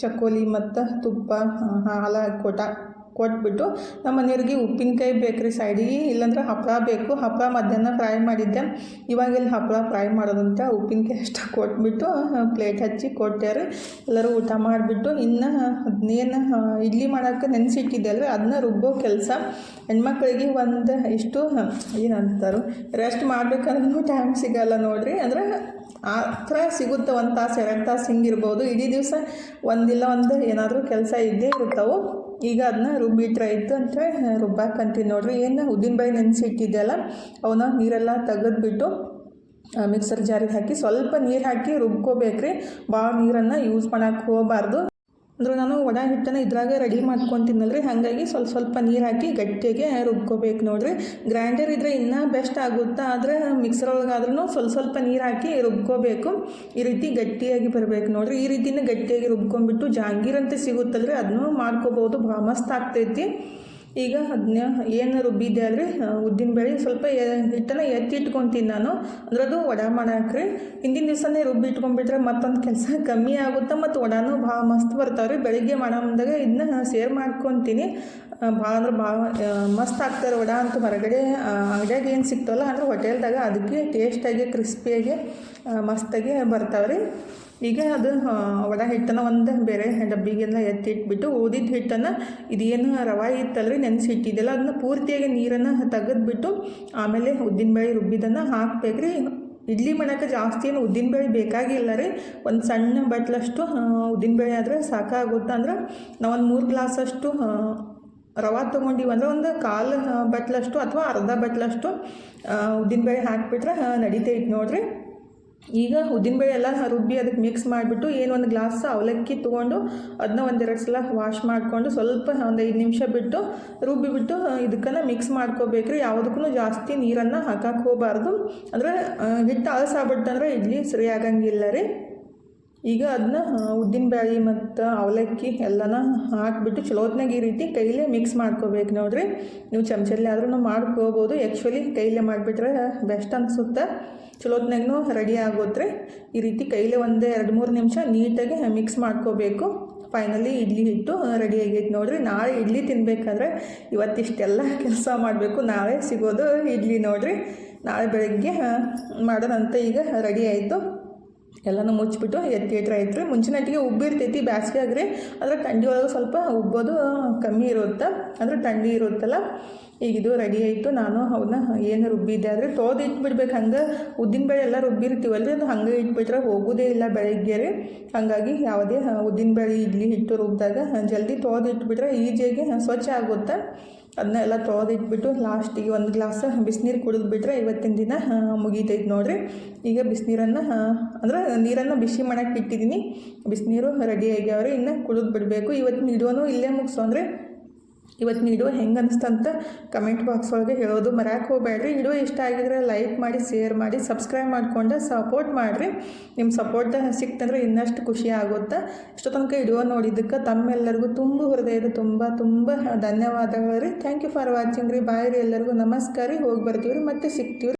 [SPEAKER 1] ಚಕ್ಕೋಲಿ ಮತ್ತು ತುಪ್ಪ ಹಾಲು ಕೊಟ ಕೊಟ್ಬಿಟ್ಟು ನಮ್ಮ ಮನೆಯವ್ರಿಗೆ ಉಪ್ಪಿನಕಾಯಿ ಬೇಕ್ರಿ ಸೈಡಿಗೆ ಇಲ್ಲಾಂದ್ರೆ ಹಪ್ಪಳ ಬೇಕು. ಹಪ್ಪಳ ಮಧ್ಯಾಹ್ನ ಫ್ರೈ ಮಾಡಿದ್ದೆ. ಇಲ್ಲಿ ಹಪ್ಪಳ ಫ್ರೈ ಮಾಡೋದಂತ ಉಪ್ಪಿನಕಾಯಿ ಅಷ್ಟು ಕೊಟ್ಬಿಟ್ಟು ಪ್ಲೇಟ್ ಹಚ್ಚಿ ಕೊಟ್ಟಾರೆ ಎಲ್ಲರೂ ಊಟ ಮಾಡಿಬಿಟ್ಟು ಇನ್ನು ಅದನ್ನೇನು ಇಡ್ಲಿ ಮಾಡೋಕ್ಕೆ ನೆನೆಸಿಟ್ಟಿದ್ದೆ ಅಲ್ವ ಅದನ್ನ ರುಬ್ಬೋ ಕೆಲಸ. ಹೆಣ್ಮಕ್ಳಿಗೆ ಒಂದು ಇಷ್ಟು ಏನಂತಾರೆ ರೆಸ್ಟ್ ಮಾಡಬೇಕಂದ್ರೂ ಟೈಮ್ ಸಿಗಲ್ಲ ನೋಡಿರಿ. ಅಂದ್ರೆ ಥರ ಸಿಗುತ್ತೆ ಒಂದು ತಾಸು ಎರಡು ತಾಸು ಹಿಂಗಿರ್ಬೋದು ಇಡೀ ದಿವಸ ಒಂದಿಲ್ಲ ಒಂದು ಏನಾದರೂ ಕೆಲಸ ಇದ್ದೇ ಇರ್ತಾವೆ ಈಗ ಅದನ್ನ ರುಬ್ಬಿಟ್ರೆ ಇತ್ತು ಅಂತ ರುಬ್ಬಾಕಂತೀವಿ ನೋಡ್ರಿ. ಏನು ಉದ್ದಿನಬಾಯಿ ನೆನೆಸಿಟ್ಟಿದ್ದೆಲ್ಲ ಅವನ್ನ ನೀರೆಲ್ಲ ತೆಗೆದ್ಬಿಟ್ಟು ಮಿಕ್ಸರ್ ಜಾರಿಗೆ ಹಾಕಿ ಸ್ವಲ್ಪ ನೀರು ಹಾಕಿ ರುಬ್ಕೋಬೇಕ್ರಿ. ಭಾಳ ನೀರನ್ನು ಯೂಸ್ ಮಾಡೋಕ್ಕೆ ಹೋಗಬಾರ್ದು. ಅಂದ್ರೆ ನಾನು ವಡ ಹಿಟ್ಟನ್ನು ಇದ್ರಾಗೆ ರೆಡಿ ಮಾಡ್ಕೊತೀನಲ್ರಿ ಹಾಗಾಗಿ ಸ್ವಲ್ಪ ಸ್ವಲ್ಪ ನೀರು ಹಾಕಿ ಗಟ್ಟಿಗೆ ರುಬ್ಕೋಬೇಕು ನೋಡ್ರಿ. ಗ್ರೈಂಡರ್ ಇದ್ದರೆ ಇನ್ನೂ ಬೆಸ್ಟ್ ಆಗುತ್ತೆ? ಆದರೆ ಮಿಕ್ಸರ್ ಒಳಗಾದ್ರೂ ಸ್ವಲ್ಪ ಸ್ವಲ್ಪ ನೀರು ಹಾಕಿ ರುಬ್ಕೋಬೇಕು. ಈ ರೀತಿ ಗಟ್ಟಿಯಾಗಿ ಬರಬೇಕು ನೋಡ್ರಿ. ಈ ರೀತಿನೇ ಗಟ್ಟಿಯಾಗಿ ರುಬ್ಕೊಂಡ್ಬಿಟ್ಟು ಜಾಂಗೀರ್ ಅಂತ ಸಿಗುತ್ತಲ್ರಿ. ಅದನ್ನೂ ಮಾಡ್ಕೋಬೋದು. ಭಾಳ ಮಸ್ತ್ ಆಗ್ತೈತಿ. ಈಗ ಅದನ್ನ ಏನು ರುಬ್ಬಿದ್ದೆ ಉದ್ದಿನ ಉದ್ದಿನಬೇಳೆ ಸ್ವಲ್ಪ ಎ- ಎತ್ತಿಟ್ಕೊತೀನಿ ನಾನು. ಅದರದ್ದು ಅದು ವಡ ಮಾಡಾಕ್ರಿ. ಹಿಂದಿನ ದಿವಸನೇ ರುಬ್ಬಿ ಇಟ್ಕೊಂಡ್ಬಿಟ್ರೆ ಮತ್ತೊಂದು ಕೆಲಸ ಕಮ್ಮಿ ಆಗುತ್ತೆ ಮತ್ತು ವಡಾನು ಭಾಳ ಮಸ್ತ್ ಬರ್ತಾವ್ರಿ. ಬೆಳಿಗ್ಗೆ ಮಾಡೋ ಮುಂದಾಗ ಇದನ್ನ ಸೇರ್ ಮಾಡ್ಕೊತೀನಿ. ಭಾಳ ಅಂದ್ರೆ ಭಾಳ ಮಸ್ತ್ ಆಗ್ತಾರೆ ವಡ ಅಂತ ಹೊರಗಡೆ ಅಂಗಡಿಯಾಗ ಏನು ಸಿಗ್ತಾವಲ್ಲ ಅಂದ್ರೆ ಹೋಟೆಲ್ದಾಗ ಅದಕ್ಕೆ ಟೇಸ್ಟಾಗಿ ಕ್ರಿಸ್ಪಿಯಾಗಿ ಮಸ್ತಾಗಿ ಬರ್ತಾವ್ರಿ. ಈಗ ಅದು ಒಳ ಹಿಟ್ಟನ್ನು ಒಂದು ಬೇರೆ ಡಬ್ಬಿಗೆಲ್ಲ ಎತ್ತಿಟ್ಬಿಟ್ಟು ಓದಿದ ಹಿಟ್ಟನ್ನು ಇದೇನು ರವೆ ಇತ್ತಲ್ರಿ ನೆನೆಸಿ ಇಟ್ಟಿದ್ದೆಲ್ಲ ಅದನ್ನ ಪೂರ್ತಿಯಾಗಿ ನೀರನ್ನು ತೆಗೆದ್ಬಿಟ್ಟು ಆಮೇಲೆ ಉದ್ದಿನಬೇಳೆ ರುಬ್ಬಿದನ್ನು ಹಾಕ್ಬೇಕ್ರಿ. ಇಡ್ಲಿ ಮಾಡೋಕ್ಕೆ ಜಾಸ್ತಿ ಏನು ಉದ್ದಿನಬೇಳೆ ಬೇಕಾಗಿಲ್ಲ ರೀ. ಒಂದು ಸಣ್ಣ ಬಟ್ಲಷ್ಟು ಉದ್ದಿನಬೇಳೆ ಆದರೆ ಸಾಕಾಗುತ್ತೆ. ಅಂದ್ರೆ ನಾವು ಒಂದು ಮೂರು ಗ್ಲಾಸಷ್ಟು ರವೆ ಅಂದ್ರೆ ಒಂದು ಕಾಲು ಬಟ್ಲಷ್ಟು ಅಥವಾ ಅರ್ಧ ಬಟ್ಲಷ್ಟು ಉದ್ದಿನಬೇಳೆ ಹಾಕಿಬಿಟ್ರೆ ನಡೀತೈತೆ ನೋಡ್ರಿ. ಈಗ ಉದ್ದಿನಬೇಳೆ ಎಲ್ಲ ರುಬ್ಬಿ ಅದಕ್ಕೆ ಮಿಕ್ಸ್ ಮಾಡಿಬಿಟ್ಟು ಏನು ಒಂದು ಗ್ಲಾಸ್ ಅವಲಕ್ಕಿ ತೊಗೊಂಡು ಅದನ್ನ ಒಂದೆರಡು ಸಲ ವಾಶ್ ಮಾಡಿಕೊಂಡು ಸ್ವಲ್ಪ ಒಂದು ಐದು ನಿಮಿಷ ಬಿಟ್ಟು ರುಬ್ಬಿಬಿಟ್ಟು ಇದಕ್ಕನ್ನು ಮಿಕ್ಸ್ ಮಾಡ್ಕೋಬೇಕ್ರಿ. ಯಾವುದಕ್ಕೂ ಜಾಸ್ತಿ ನೀರನ್ನು ಹಾಕಕ್ಕೆ ಹೋಗಬಾರ್ದು. ಅಂದರೆ ಹಿಟ್ಟು ಅಳಸಾಗ್ಬಿಟ್ಟಂದ್ರೆ ಇಡ್ಲಿ ಸರಿ ಆಗಂಗಿಲ್ಲ ರೀ. ಈಗ ಅದನ್ನ ಉದ್ದಿನ ಬ್ಯಾಳಿ ಮತ್ತು ಅವಲಕ್ಕಿ ಎಲ್ಲನ ಹಾಕಿಬಿಟ್ಟು ಚಲೋತ್ನಾಗ ಈ ರೀತಿ ಕೈಲೇ ಮಿಕ್ಸ್ ಮಾಡ್ಕೋಬೇಕು ನೋಡ್ರಿ. ನೀವು ಚಮಚಲ್ಲಿ ಆದ್ರೂ ಮಾಡ್ಕೋಬೋದು. ಆ್ಯಕ್ಚುಲಿ ಕೈಲೇ ಮಾಡಿಬಿಟ್ರೆ ಬೆಸ್ಟ್ ಅನಿಸುತ್ತೆ. ಚಲೋತ್ನಾಗೂ ರೆಡಿ ಆಗೋತ್ರಿ. ಈ ರೀತಿ ಕೈಲೇ ಒಂದು ಎರಡು ಮೂರು ನಿಮಿಷ ನೀಟಾಗಿ ಮಿಕ್ಸ್ ಮಾಡ್ಕೋಬೇಕು. ಫೈನಲಿ ಇಡ್ಲಿ ಹಿಟ್ಟು ರೆಡಿ ಆಗೈತೆ ನೋಡ್ರಿ. ನಾಳೆ ಇಡ್ಲಿ ತಿನ್ನಬೇಕಾದ್ರೆ ಇವತ್ತಿಷ್ಟೆಲ್ಲ ಕೆಲಸ ಮಾಡಬೇಕು. ನಾಳೆ ಸಿಗೋದು ಇಡ್ಲಿ ನೋಡ್ರಿ. ನಾಳೆ ಬೆಳಗ್ಗೆ ಮಾಡೋಣಂತ ಈಗ ರೆಡಿ ಆಯಿತು. ಎಲ್ಲನೂ ಮುಚ್ಚಿಬಿಟ್ಟು ಎತ್ತಿ ಎತ್ತರೆ ಐತ್ರಿ ಮುಂಚಿನಟ್ಟಿಗೆ ಉಬ್ಬಿರ್ತೈತಿ ಬ್ಯಾಸ್ಗೆ ಆದರೆ ಅದರ ಥಂಡಿ ಒಳಗೆ ಸ್ವಲ್ಪ ಉಬ್ಬೋದು ಕಮ್ಮಿ ಇರುತ್ತೆ? ಅಂದರೆ ಥಂಡಿ ಇರುತ್ತಲ್ಲ? ಈಗ ಇದು ರೆಡಿ ಆಯಿತು. ನಾನು ಅವನ್ನ ಏನು ರುಬ್ಬಿದ್ದೆ ಆದರೆ ತೋದ ಇಟ್ಬಿಡ್ಬೇಕು. ಹಂಗೆ ಉದ್ದಿನ ಬೇಳೆ ಎಲ್ಲ ರುಬ್ಬಿರ್ತೀವಲ್ಲ ಅದು ಹಂಗೆ ಇಟ್ಬಿಟ್ರೆ ಹೋಗೋದೇ ಇಲ್ಲ ಬೆಳಗ್ಗೆ ರೀ ಹಾಗಾಗಿ ಯಾವುದೇ ಉದ್ದಿನ ಬೇಳೆ, ಇಡ್ಲಿ ಹಿಟ್ಟು ರುಬ್ಬಿದಾಗ ಜಲ್ದಿ ತೋದ ಇಟ್ಬಿಟ್ರೆ ಈಜಿಯಾಗಿ ಸ್ವಚ್ಛ ಆಗುತ್ತೆ? ಅದನ್ನ ಎಲ್ಲ ತೊಳೆದಿಟ್ಬಿಟ್ಟು ಲಾಸ್ಟಿಗೆ ಒಂದು ಗ್ಲಾಸ್ ಬಿಸಿನೀರು ಕುಡಿದ್ಬಿಟ್ರೆ ಇವತ್ತಿನ ದಿನ ಮುಗೀತೈತೆ ನೋಡಿರಿ. ಈಗ ಬಿಸಿನೀರನ್ನು ಅಂದ್ರೆ ನೀರನ್ನು ಬಿಸಿ ಮಾಡೋಕ್ಕೆ ಇಟ್ಟಿದ್ದೀನಿ ಬಿಸಿನೀರು ರೆಡಿ ಆಗ್ಯಾವ್ರಿ ಇನ್ನು ಕುಡಿದು ಬಿಡಬೇಕು ಇವತ್ತಿನ ವಿಡಿಯೋನು ಇಲ್ಲೇ ಮುಗಿಸೋ ಅಂದರೆ ಇವತ್ತಿನ ವಿಡಿಯೋ ಹೆಂಗೆ ಅನಿಸ್ತಂತ ಕಮೆಂಟ್ ಬಾಕ್ಸ್ ಒಳಗೆ ಹೇಳೋದು ಮರ್ಯಾಕೆ ಹೋಗಬೇಡ್ರಿ. ಇಡೋ, ಇಷ್ಟ ಆಗಿದ್ರೆ ಲೈಕ್ ಮಾಡಿ ಶೇರ್ ಮಾಡಿ ಸಬ್ಸ್ಕ್ರೈಬ್ ಮಾಡಿಕೊಂಡು ಸಪೋರ್ಟ್ ಮಾಡಿರಿ. ನಿಮ್ಮ ಸಪೋರ್ಟ್ ಸಿಕ್ತಂದ್ರೆ ಇನ್ನಷ್ಟು ಖುಷಿ ಆಗುತ್ತೆ? ಇಷ್ಟು ತನಕ ವಿಡಿಯೋ ನೋಡಿದ್ದಕ್ಕೆ ತಮ್ಮೆಲ್ಲರಿಗೂ ತುಂಬ ಹೃದಯದ ತುಂಬ ತುಂಬ ಧನ್ಯವಾದಗಳು ರೀ. ಥ್ಯಾಂಕ್ ಯು ಫಾರ್ ವಾಚಿಂಗ್ ರೀ. ಬಾಯ್ ರೀ ಎಲ್ಲರಿಗೂ. ನಮಸ್ಕಾರ ರೀ. ಹೋಗಿ ಬರ್ತೀವಿ ರೀ ಮತ್ತೆ ಸಿಗ್ತೀವಿ